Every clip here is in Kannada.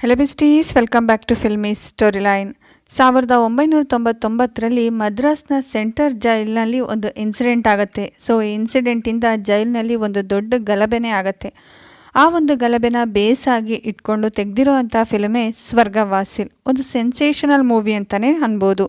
Hello besties welcome back to filmy story line ಸಾವಿರದ ಒಂಬೈನೂರ ತೊಂಬತ್ತೊಂಬತ್ತರಲ್ಲಿ ಮದ್ರಾಸ್ನ ಸೆಂಟರ್ ಜೈಲ್ನಲ್ಲಿ ಒಂದು ಇನ್ಸಿಡೆಂಟ್ ಆಗುತ್ತೆ. ಸೊ ಈ ಇನ್ಸಿಡೆಂಟಿಂದ ಜೈಲ್ನಲ್ಲಿ ಒಂದು ದೊಡ್ಡ ಗಲಭೆನೇ ಆಗುತ್ತೆ. ಆ ಒಂದು ಗಲಭೆನ ಬೇಸಾಗಿ ಇಟ್ಕೊಂಡು ತೆಗೆದಿರೋ ಫಿಲ್ಮೇ ಸ್ವರ್ಗವಾಸಿಲ್. ಒಂದು ಸೆನ್ಸೇಷನಲ್ ಮೂವಿ ಅಂತಲೇ ಅನ್ಬೋದು.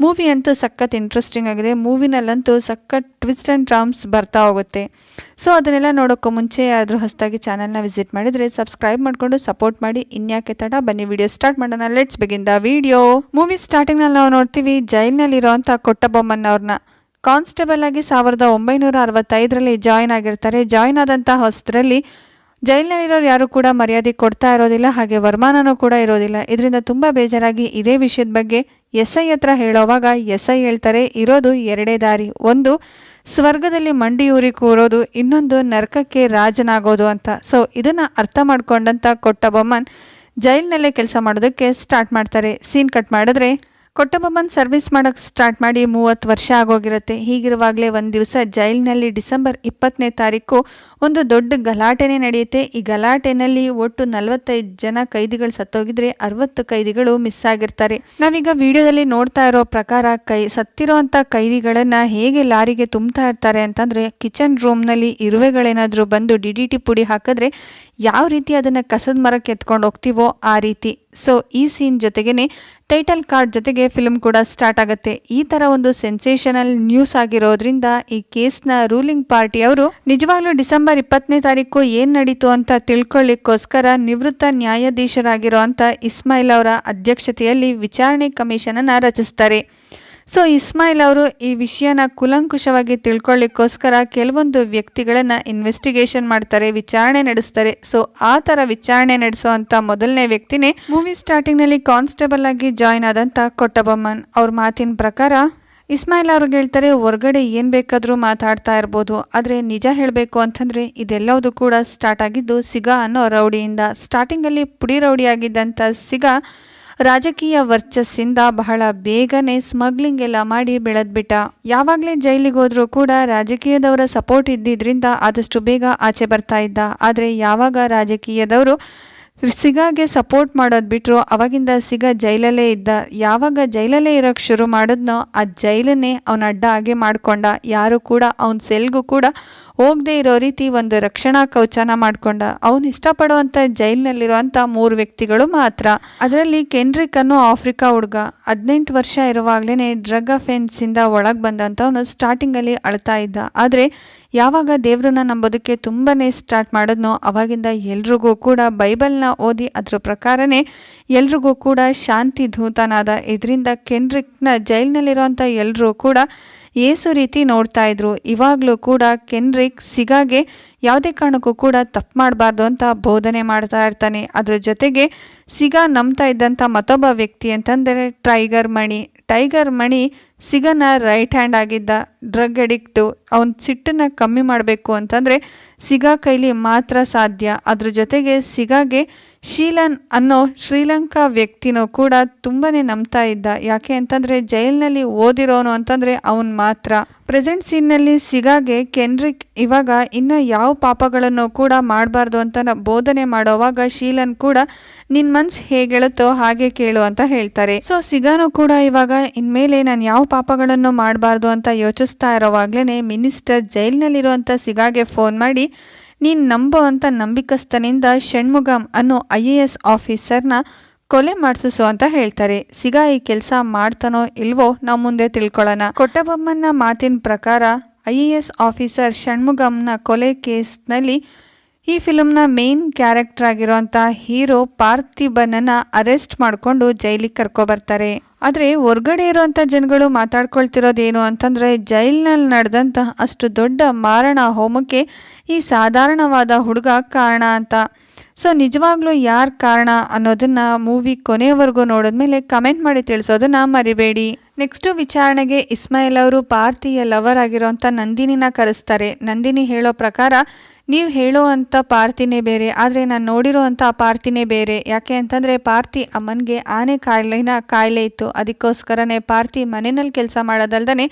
ಮೂವಿ ಅಂತೂ ಸಖತ್ ಇಂಟ್ರೆಸ್ಟಿಂಗ್ ಆಗಿದೆ. ಮೂವಿನಲ್ಲಂತೂ ಸಖತ್ ಟ್ವಿಸ್ಟ್ ಆ್ಯಂಡ್ ಟ್ರಾಮ್ಸ್ ಬರ್ತಾ ಹೋಗುತ್ತೆ. ಸೊ ಅದನ್ನೆಲ್ಲ ನೋಡೋಕ್ಕೂ ಮುಂಚೆ ಯಾರಾದರೂ ಹೊಸದಾಗಿ ಚಾನಲ್ನ ವಿಸಿಟ್ ಮಾಡಿದರೆ ಸಬ್ಸ್ಕ್ರೈಬ್ ಮಾಡಿಕೊಂಡು ಸಪೋರ್ಟ್ ಮಾಡಿ. ಇನ್ಯಾಕೆ ತಡ? ಬನ್ನಿ ವಿಡಿಯೋ ಸ್ಟಾರ್ಟ್ ಮಾಡೋಣ. Let's begin the video movie ಸ್ಟಾರ್ಟಿಂಗ್ನಲ್ಲಿ ನಾವು ನೋಡ್ತೀವಿ ಜೈಲ್ನಲ್ಲಿರೋವಂಥ ಕೊಟ್ಟಬೊಮ್ಮನವ್ರನ್ನ ಕಾನ್ಸ್ಟೇಬಲ್ ಆಗಿ ಸಾವಿರದ ಒಂಬೈನೂರ ಅರವತ್ತೈದರಲ್ಲಿ ಜಾಯ್ನ್ ಆಗಿರ್ತಾರೆ. ಜಾಯ್ನ್ ಆದಂಥ ಹೊಸದ್ರಲ್ಲಿ ಜೈಲಿನಲ್ಲಿರೋರು ಯಾರು ಕೂಡ ಮರ್ಯಾದೆ ಕೊಡ್ತಾ ಇರೋದಿಲ್ಲ, ಹಾಗೆ ವರಮಾನನೂ ಕೂಡ ಇರೋದಿಲ್ಲ. ಇದರಿಂದ ತುಂಬ ಬೇಜಾರಾಗಿ ಇದೇ ವಿಷಯದ ಬಗ್ಗೆ ಎಸ್ ಐ ಹತ್ರ ಹೇಳೋವಾಗ ಎಸ್ ಐ ಹೇಳ್ತಾರೆ, ಇರೋದು ಎರಡೇ ದಾರಿ. ಒಂದು, ಸ್ವರ್ಗದಲ್ಲಿ ಮಂಡಿಯೂರಿ ಕೂರೋದು, ಇನ್ನೊಂದು ನರಕಕ್ಕೆ ರಾಜನಾಗೋದು ಅಂತ. ಸೊ ಇದನ್ನು ಅರ್ಥ ಮಾಡ್ಕೊಂಡಂತ ಕೊಟ್ಟಬೊಮ್ಮನ್ ಜೈಲಿನಲ್ಲೇ ಕೆಲಸ ಮಾಡೋದಕ್ಕೆ ಸ್ಟಾರ್ಟ್ ಮಾಡ್ತಾರೆ. ಸೀನ್ ಕಟ್ ಮಾಡಿದ್ರೆ ಕೊಟ್ಟಬೊಮ್ಮನ್ ಸರ್ವಿಸ್ ಮಾಡೋಕ್ಕೆ ಸ್ಟಾರ್ಟ್ ಮಾಡಿ ಮೂವತ್ತು ವರ್ಷ ಆಗೋಗಿರುತ್ತೆ. ಹೀಗಿರುವಾಗಲೇ ಒಂದು ದಿವಸ ಜೈಲಿನಲ್ಲಿ ಡಿಸೆಂಬರ್ ಇಪ್ಪತ್ತನೇ ತಾರೀಕು ಒಂದು ದೊಡ್ಡ ಗಲಾಟೆನೇ ನಡೆಯುತ್ತೆ. ಈ ಗಲಾಟೆನಲ್ಲಿ ಒಟ್ಟು ನಲವತ್ತೈದು ಜನ ಕೈದಿಗಳು ಸತ್ತೋಗಿದ್ರೆ ಅರವತ್ತು ಕೈದಿಗಳು ಮಿಸ್ ಆಗಿರ್ತಾರೆ. ನಾವೀಗ ವಿಡಿಯೋದಲ್ಲಿ ನೋಡ್ತಾ ಇರೋ ಪ್ರಕಾರ ಕೈ ಸತ್ತಿರೋಂಥ ಕೈದಿಗಳನ್ನ ಹೇಗೆ ಲಾರಿಗೆ ತುಂಬ್ತಾ ಇರ್ತಾರೆ ಅಂತಂದ್ರೆ ಕಿಚನ್ ರೂಮ್ನಲ್ಲಿ ಇರುವೆಗಳೇನಾದರೂ ಬಂದು ಡಿಡಿಟಿ ಪುಡಿ ಹಾಕಿದ್ರೆ ಯಾವ ರೀತಿ ಅದನ್ನ ಕಸದ ಮರಕ್ಕೆ ಎತ್ಕೊಂಡು ಹೋಗ್ತೀವೋ ಆ ರೀತಿ. ಸೊ ಈ ಸೀನ್ ಜೊತೆಗೇನೆ ಟೈಟಲ್ ಕಾರ್ಡ್ ಜೊತೆಗೆ ಫಿಲ್ಮ್ ಕೂಡ ಸ್ಟಾರ್ಟ್ ಆಗುತ್ತೆ. ಈ ತರ ಒಂದು ಸೆನ್ಸೇಷನಲ್ ನ್ಯೂಸ್ ಆಗಿರೋದ್ರಿಂದ ಈ ಕೇಸ್ನ ರೂಲಿಂಗ್ ಪಾರ್ಟಿ ಅವರು ನಿಜವಾಗ್ಲೂ ಡಿಸೆಂಬರ್ ಇಪ್ಪತ್ತನೇ ತಾರೀಕು ಏನು ನಡೀತು ಅಂತ ತಿಳ್ಕೊಳ್ಳಿಕ್ಕೋಸ್ಕರ ನಿವೃತ್ತ ನ್ಯಾಯಾಧೀಶರಾಗಿರೋ ಅಂತ ಇಸ್ಮಾಯಿಲ್ ಅವರ ಅಧ್ಯಕ್ಷತೆಯಲ್ಲಿ ವಿಚಾರಣೆ ಕಮಿಷನ್ ಅನ್ನ ರಚಿಸ್ತಾರೆ. ಸೊ, ಇಸ್ಮಾಯಿಲ್ ಅವರು ಈ ವಿಷಯನ ಕುಲಂಕುಷವಾಗಿ ತಿಳ್ಕೊಳ್ಳಿಕ್ಕೋಸ್ಕರ ಕೆಲವೊಂದು ವ್ಯಕ್ತಿಗಳನ್ನು ಇನ್ವೆಸ್ಟಿಗೇಷನ್ ಮಾಡ್ತಾರೆ, ವಿಚಾರಣೆ ನಡೆಸ್ತಾರೆ. ಸೊ, ಆ ಥರ ವಿಚಾರಣೆ ನಡೆಸೋ ಮೊದಲನೇ ವ್ಯಕ್ತಿನೇ ಮೂವಿ ಸ್ಟಾರ್ಟಿಂಗ್ನಲ್ಲಿ ಕಾನ್ಸ್ಟೇಬಲ್ ಆಗಿ ಜಾಯ್ನ್ ಆದಂಥ ಕೊಟ್ಟಬೊಮ್ಮನ್. ಅವ್ರ ಮಾತಿನ ಪ್ರಕಾರ ಇಸ್ಮಾಯಿಲ್ ಅವ್ರಿಗೆ ಹೇಳ್ತಾರೆ, ಹೊರಗಡೆ ಏನು ಬೇಕಾದರೂ ಮಾತಾಡ್ತಾ ಇರ್ಬೋದು. ಆದರೆ ನಿಜ ಹೇಳಬೇಕು ಅಂತಂದರೆ ಇದೆಲ್ಲವುದು ಕೂಡ ಸ್ಟಾರ್ಟ್ ಆಗಿದ್ದು ಸಿಗಾ ಅನ್ನೋ ರೌಡಿಯಿಂದ. ಸ್ಟಾರ್ಟಿಂಗಲ್ಲಿ ಪುಡಿ ರೌಡಿ ಆಗಿದ್ದಂಥ ಸಿಗಾ ರಾಜಕೀಯ ವರ್ಚಸ್ಸಿಂದ ಬಹಳ ಬೇಗನೆ ಸ್ಮಗ್ಲಿಂಗ್ ಎಲ್ಲ ಮಾಡಿ ಬೆಳೆದ್ಬಿಟ್ಟ. ಯಾವಾಗಲೇ ಜೈಲಿಗೆ ಹೋದ್ರೂ ಕೂಡ ರಾಜಕೀಯದವರ ಸಪೋರ್ಟ್ ಇದ್ದಿದ್ರಿಂದ ಆದಷ್ಟು ಬೇಗ ಆಚೆ ಬರ್ತಾ ಇದ್ದ. ಆದರೆ ಯಾವಾಗ ರಾಜಕೀಯದವರು ಸಿಗಾಗೆ ಸಪೋರ್ಟ್ ಮಾಡೋದು ಬಿಟ್ಟರು ಅವಾಗಿಂದ ಸಿಗ ಜೈಲಲ್ಲೇ ಇದ್ದ. ಯಾವಾಗ ಜೈಲಲ್ಲೇ ಇರೋಕ್ಕೆ ಶುರು ಮಾಡಿದ್ನೋ ಆ ಜೈಲನ್ನೇ ಅವನ ಅಡ್ಡ ಹಾಗೆ ಮಾಡಿಕೊಂಡ. ಯಾರು ಕೂಡ ಅವನ ಸೆಲ್ಗೂ ಕೂಡ ಹೋಗದೆ ಇರೋ ರೀತಿ ಒಂದು ರಕ್ಷಣಾ ಕವಚನ ಮಾಡಿಕೊಂಡ. ಅವನು ಇಷ್ಟಪಡುವಂಥ ಜೈಲಿನಲ್ಲಿರುವಂಥ ಮೂರು ವ್ಯಕ್ತಿಗಳು ಮಾತ್ರ. ಅದರಲ್ಲಿ ಕೆನ್ರಿಕ್ ಅನ್ನೋ ಆಫ್ರಿಕಾ ಹುಡುಗ ಹದಿನೆಂಟು ವರ್ಷ ಇರುವಾಗಲೇ ಡ್ರಗ್ ಅಫೆನ್ಸಿಂದ ಒಳಗೆ ಬಂದಂಥವನು ಸ್ಟಾರ್ಟಿಂಗಲ್ಲಿ ಅಳ್ತಾ ಇದ್ದ. ಆದರೆ ಯಾವಾಗ ದೇವ್ರನ್ನ ನಂಬೋದಕ್ಕೆ ತುಂಬಾ ಸ್ಟಾರ್ಟ್ ಮಾಡಿದ್ನೋ ಅವಾಗಿಂದ ಎಲ್ರಿಗೂ ಕೂಡ ಬೈಬಲ್ನ ಓದಿ ಅದ್ರ ಪ್ರಕಾರನೇ ಎಲ್ರಿಗೂ ಕೂಡ ಶಾಂತಿ ಧೂತನಾದ ಇದರಿಂದ ಕೆನ್ರಿಕ್ನ ಜೈಲಿನಲ್ಲಿರುವಂಥ ಎಲ್ಲರೂ ಕೂಡ ಏಸು ರೀತಿ ನೋಡ್ತಾ ಇದ್ರು. ಇವಾಗಲೂ ಕೂಡ ಕೆನ್ರಿಕ್ ಸಿಗಾಗೆ ಯಾವುದೇ ಕಾರಣಕ್ಕೂ ಕೂಡ ತಪ್ಪು ಮಾಡಬಾರ್ದು ಅಂತ ಬೋಧನೆ ಮಾಡ್ತಾ ಇರ್ತಾನೆ. ಅದ್ರ ಜೊತೆಗೆ ಸಿಗ ನಂಬ್ತಾ ಇದ್ದಂಥ ಮತ್ತೊಬ್ಬ ವ್ಯಕ್ತಿ ಅಂತಂದರೆ ಟೈಗರ್ ಮಣಿ. ಟೈಗರ್ ಮಣಿ ಸಿಗನ ರೈಟ್ ಹ್ಯಾಂಡ್ ಆಗಿದ್ದ ಡ್ರಗ್ ಅಡಿಕ್ಟು. ಅವನ ಸಿಟ್ಟನ್ನು ಕಮ್ಮಿ ಮಾಡಬೇಕು ಅಂತಂದರೆ ಸಿಗಾ ಕೈಲಿ ಮಾತ್ರ ಸಾಧ್ಯ. ಅದ್ರ ಜೊತೆಗೆ ಸಿಗಾಗೆ ಶೀಲನ್ ಅನ್ನೋ ಶ್ರೀಲಂಕಾ ವ್ಯಕ್ತಿನೂ ಕೂಡ ತುಂಬಾ ನಂಬ್ತಾ ಇದ್ದ. ಯಾಕೆ ಅಂತಂದರೆ ಜೈಲಿನಲ್ಲಿ ಓದಿರೋನು ಅಂತಂದರೆ ಅವನು ಮಾತ್ರ. ಪ್ರೆಸೆಂಟ್ ಸೀನ್ನಲ್ಲಿ ಸಿಗಾಗೆ ಕೆನ್ರಿಕ್ ಇವಾಗ ಇನ್ನು ಯಾವ ಪಾಪಗಳನ್ನು ಕೂಡ ಮಾಡಬಾರ್ದು ಅಂತ ಬೋಧನೆ ಮಾಡೋವಾಗ ಶೀಲನ್ ಕೂಡ ನಿನ್ನ ಮನ್ಸು ಹೇಗೇಳುತ್ತೋ ಹಾಗೆ ಕೇಳು ಅಂತ ಹೇಳ್ತಾರೆ. ಸೊ ಸಿಗಾನು ಕೂಡ ಇವಾಗ ಇನ್ಮೇಲೆ ನಾನು ಯಾವ ಪಾಪಗಳನ್ನು ಮಾಡಬಾರ್ದು ಅಂತ ಯೋಚಿಸ್ತಾ ಇರೋವಾಗ್ಲೇ ಮಿನಿಸ್ಟರ್ ಜೈಲಿನಲ್ಲಿರುವಂಥ ಸಿಗಾಗೆ ಫೋನ್ ಮಾಡಿ, ನೀನು ನಂಬೋ ಅಂತ ನಂಬಿಕಸ್ಥನಿಂದ ಷಣ್ಮುಗಂ ಅನ್ನೋ ಐ ಎ ಎಸ್ ಆಫೀಸರ್ನ ಕೊಲೆ ಮಾಡಿಸು ಅಂತ ಹೇಳ್ತಾರೆ. ಸಿಗಾ ಈ ಕೆಲಸ ಮಾಡ್ತಾನೋ ಇಲ್ವೋ ನಾವು ಮುಂದೆ ತಿಳ್ಕೊಳ್ಳೋಣ ಕೊಟ್ಟಬೊಮ್ಮನ ಮಾತಿನ ಪ್ರಕಾರ, ಐ ಎ ಎಸ್ ಆಫೀಸರ್ ಷಣ್ಮುಗಮ್ನ ಕೊಲೆ ಕೇಸ್ನಲ್ಲಿ ಈ ಫಿಲಮ್ನ ಮೇನ್ ಕ್ಯಾರೆಕ್ಟರ್ ಆಗಿರೋಂಥ ಹೀರೋ ಪಾರ್ಥಿಬನನ್ನ ಅರೆಸ್ಟ್ ಮಾಡಿಕೊಂಡು ಜೈಲಿಗೆ ಕರ್ಕೊಬರ್ತಾರೆ ಆದರೆ ಹೊರ್ಗಡೆ ಇರುವಂಥ ಜನಗಳು ಮಾತಾಡ್ಕೊಳ್ತಿರೋದೇನು ಅಂತಂದರೆ ಜೈಲಿನಲ್ಲಿ ನಡೆದಂಥ ಅಷ್ಟು ದೊಡ್ಡ ಮಾರಣ ಹೋಮಕ್ಕೆ ಈ ಸಾಧಾರಣವಾದ ಹುಡುಗ ಕಾರಣ ಅಂತ. ಸೊ ನಿಜವಾಗ್ಲೂ ಯಾರು ಕಾರಣ ಅನ್ನೋದನ್ನ ಮೂವಿ ಕೊನೆಯವರೆಗೂ ನೋಡಿದ್ಮೇಲೆ ಕಮೆಂಟ್ ಮಾಡಿ ತಿಳಿಸೋದನ್ನ ಮರಿಬೇಡಿ. ನೆಕ್ಸ್ಟು ವಿಚಾರಣೆಗೆ ಇಸ್ಮಾಯಿಲ್ ಅವರು ಪಾರ್ಥಿಯ ಲವರ್ ಆಗಿರೋಂಥ ನಂದಿನಿನ ಕರೆಸ್ತಾರೆ. ನಂದಿನಿ ಹೇಳೋ ಪ್ರಕಾರ ನೀವು ಹೇಳೋ ಅಂಥ ಪಾರ್ತಿನೇ ಬೇರೆ, ಆದರೆ ನಾನು ನೋಡಿರೋ ಅಂಥ ಪಾರ್ತಿನೇ ಬೇರೆ. ಯಾಕೆ ಅಂತಂದರೆ ಪಾರ್ತಿ ಅಮ್ಮನಿಗೆ ಆನೆ ಕಾಯಿಲೆನ ಕಾಯಿಲೆ ಇತ್ತು. ಅದಕ್ಕೋಸ್ಕರನೇ ಪಾರ್ತಿ ಮನೆಯಲ್ಲಿ ಕೆಲಸ ಮಾಡೋದಲ್ದೇ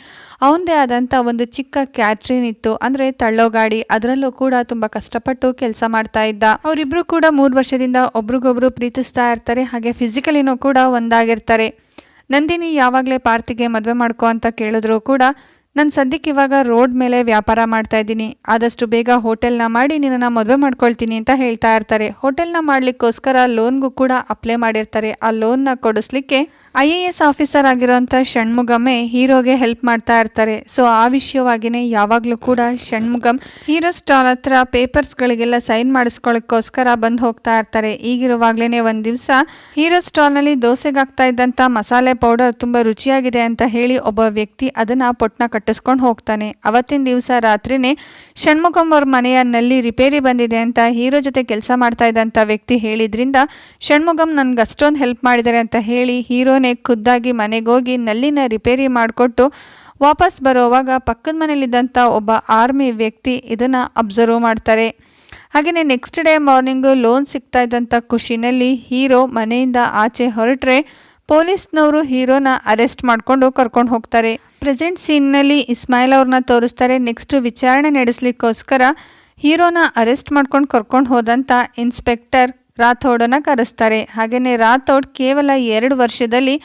ಅವನದೇ ಆದಂಥ ಒಂದು ಚಿಕ್ಕ ಕ್ಯಾಟ್ರಿನ್ ಇತ್ತು. ಅಂದರೆ ತಳ್ಳೋ ಗಾಡಿ ಅದರಲ್ಲೂ ಕೂಡ ತುಂಬ ಕಷ್ಟಪಟ್ಟು ಕೆಲಸ ಮಾಡ್ತಾ ಇದ್ದ. ಅವರಿಬ್ಬರು ಕೂಡ ಮೂರು ವರ್ಷದಿಂದ ಒಬ್ರಿಗೊಬ್ರು ಪ್ರೀತಿಸ್ತಾ ಇರ್ತಾರೆ, ಹಾಗೆ ಫಿಸಿಕಲಿನೂ ಕೂಡ ಒಂದಾಗಿರ್ತಾರೆ. ನಂದಿನಿ ಯಾವಾಗಲೇ ಪಾರ್ತಿಗೆ ಮದುವೆ ಮಾಡ್ಕೋ ಅಂತ ಕೇಳಿದ್ರು ಕೂಡ ನಾನು ಸದ್ಯಕ್ಕೆ ಇವಾಗ ರೋಡ್ ಮೇಲೆ ವ್ಯಾಪಾರ ಮಾಡ್ತಾ ಇದ್ದೀನಿ. ಆದಷ್ಟು ಬೇಗ ಹೋಟೆಲ್ನ ಮಾಡಿ ನಿನ್ನನ್ನು ಮದುವೆ ಮಾಡ್ಕೊಳ್ತೀನಿ ಅಂತ ಹೇಳ್ತಾ ಇರ್ತಾರೆ. ಹೋಟೆಲ್ನ ಮಾಡಲಿಕ್ಕೋಸ್ಕರ ಲೋನ್ಗೂ ಕೂಡ ಅಪ್ಲೈ ಮಾಡಿರ್ತಾರೆ. ಆ ಲೋನ್ನ ಕೊಡಿಸ್ಲಿಕ್ಕೆ ಐ ಎ ಎಸ್ ಆಫೀಸರ್ ಆಗಿರೋಂಥ ಷಣ್ಮುಗಮೇ ಹೀರೋಗೆ ಹೆಲ್ಪ್ ಮಾಡ್ತಾ ಇರ್ತಾರೆ. ಸೊ ಆ ವಿಷಯವಾಗಿಯೇ ಯಾವಾಗಲೂ ಕೂಡ ಷಣ್ಮುಗಮ್ ಹೀರೋ ಸ್ಟಾಲ್ ಹತ್ರ ಪೇಪರ್ಸ್ಗಳಿಗೆಲ್ಲ ಸೈನ್ ಮಾಡಿಸ್ಕೊಳ್ಳೋಕ್ಕೋಸ್ಕರ ಬಂದು ಹೋಗ್ತಾ ಇರ್ತಾರೆ. ಈಗಿರುವಾಗಲೇ ಒಂದು ದಿವಸ ಹೀರೋ ಸ್ಟಾಲ್ನಲ್ಲಿ ದೋಸೆಗೆ ಆಗ್ತಾ ಇದ್ದಂಥ ಮಸಾಲೆ ಪೌಡರ್ ತುಂಬ ರುಚಿಯಾಗಿದೆ ಅಂತ ಹೇಳಿ ಒಬ್ಬ ವ್ಯಕ್ತಿ ಅದನ್ನು ಪೊಟ್ಟನ ಕಟ್ಟಿಸ್ಕೊಂಡು ಹೋಗ್ತಾನೆ. ಅವತ್ತಿನ ದಿವಸ ರಾತ್ರಿನೇ ಷಣ್ಮುಗಮ್ ಅವ್ರ ಮನೆಯ ನಲ್ಲಿ ರಿಪೇರಿ ಬಂದಿದೆ ಅಂತ ಹೀರೋ ಜೊತೆ ಕೆಲಸ ಮಾಡ್ತಾ ಇದ್ದಂಥ ವ್ಯಕ್ತಿ ಹೇಳಿದ್ರಿಂದ ಷಣ್ಮುಗಮ್ ನನ್ಗೆ ಅಷ್ಟೊಂದು ಹೆಲ್ಪ್ ಮಾಡಿದ್ದಾರೆ ಅಂತ ಹೇಳಿ ಹೀರೋನೇ ಖುದ್ದಾಗಿ ಮನೆಗೋಗಿ ನಲ್ಲಿನ ರಿಪೇರಿ ಮಾಡಿಕೊಟ್ಟು ವಾಪಸ್ ಬರೋವಾಗ ಪಕ್ಕದ ಮನೇಲಿದ್ದಂಥ ಒಬ್ಬ ಆರ್ಮಿ ವ್ಯಕ್ತಿ ಇದನ್ನು ಅಬ್ಸರ್ವ್ ಮಾಡ್ತಾರೆ. ಹಾಗೆಯೇ ನೆಕ್ಸ್ಟ್ ಡೇ ಮಾರ್ನಿಂಗು ಲೋನ್ ಸಿಗ್ತಾ ಇದ್ದಂಥ ಖುಷಿನಲ್ಲಿ ಹೀರೋ ಮನೆಯಿಂದ ಆಚೆ ಹೊರಟ್ರೆ ಪೊಲೀಸ್ನವರು ಹೀರೋನ ಅರೆಸ್ಟ್ ಮಾಡಿಕೊಂಡು ಕರ್ಕೊಂಡು ಹೋಗ್ತಾರೆ. ಪ್ರೆಸೆಂಟ್ ಸೀನ್ನಲ್ಲಿ ಇಸ್ಮಾಯಿಲ್ ಅವ್ರನ್ನ ತೋರಿಸ್ತಾರೆ. ನೆಕ್ಸ್ಟ್ ವಿಚಾರಣೆ ನಡೆಸಲಿಕ್ಕೋಸ್ಕರ ಹೀರೋನ ಅರೆಸ್ಟ್ ಮಾಡ್ಕೊಂಡು ಕರ್ಕೊಂಡು ಹೋದಂಥ ಇನ್ಸ್ಪೆಕ್ಟರ್ ರಾಥೋಡನ ಕರೆಸ್ತಾರೆ. ಹಾಗೆಯೇ ರಾಥೋಡ್ ಕೇವಲ ಎರಡು ವರ್ಷದಲ್ಲಿ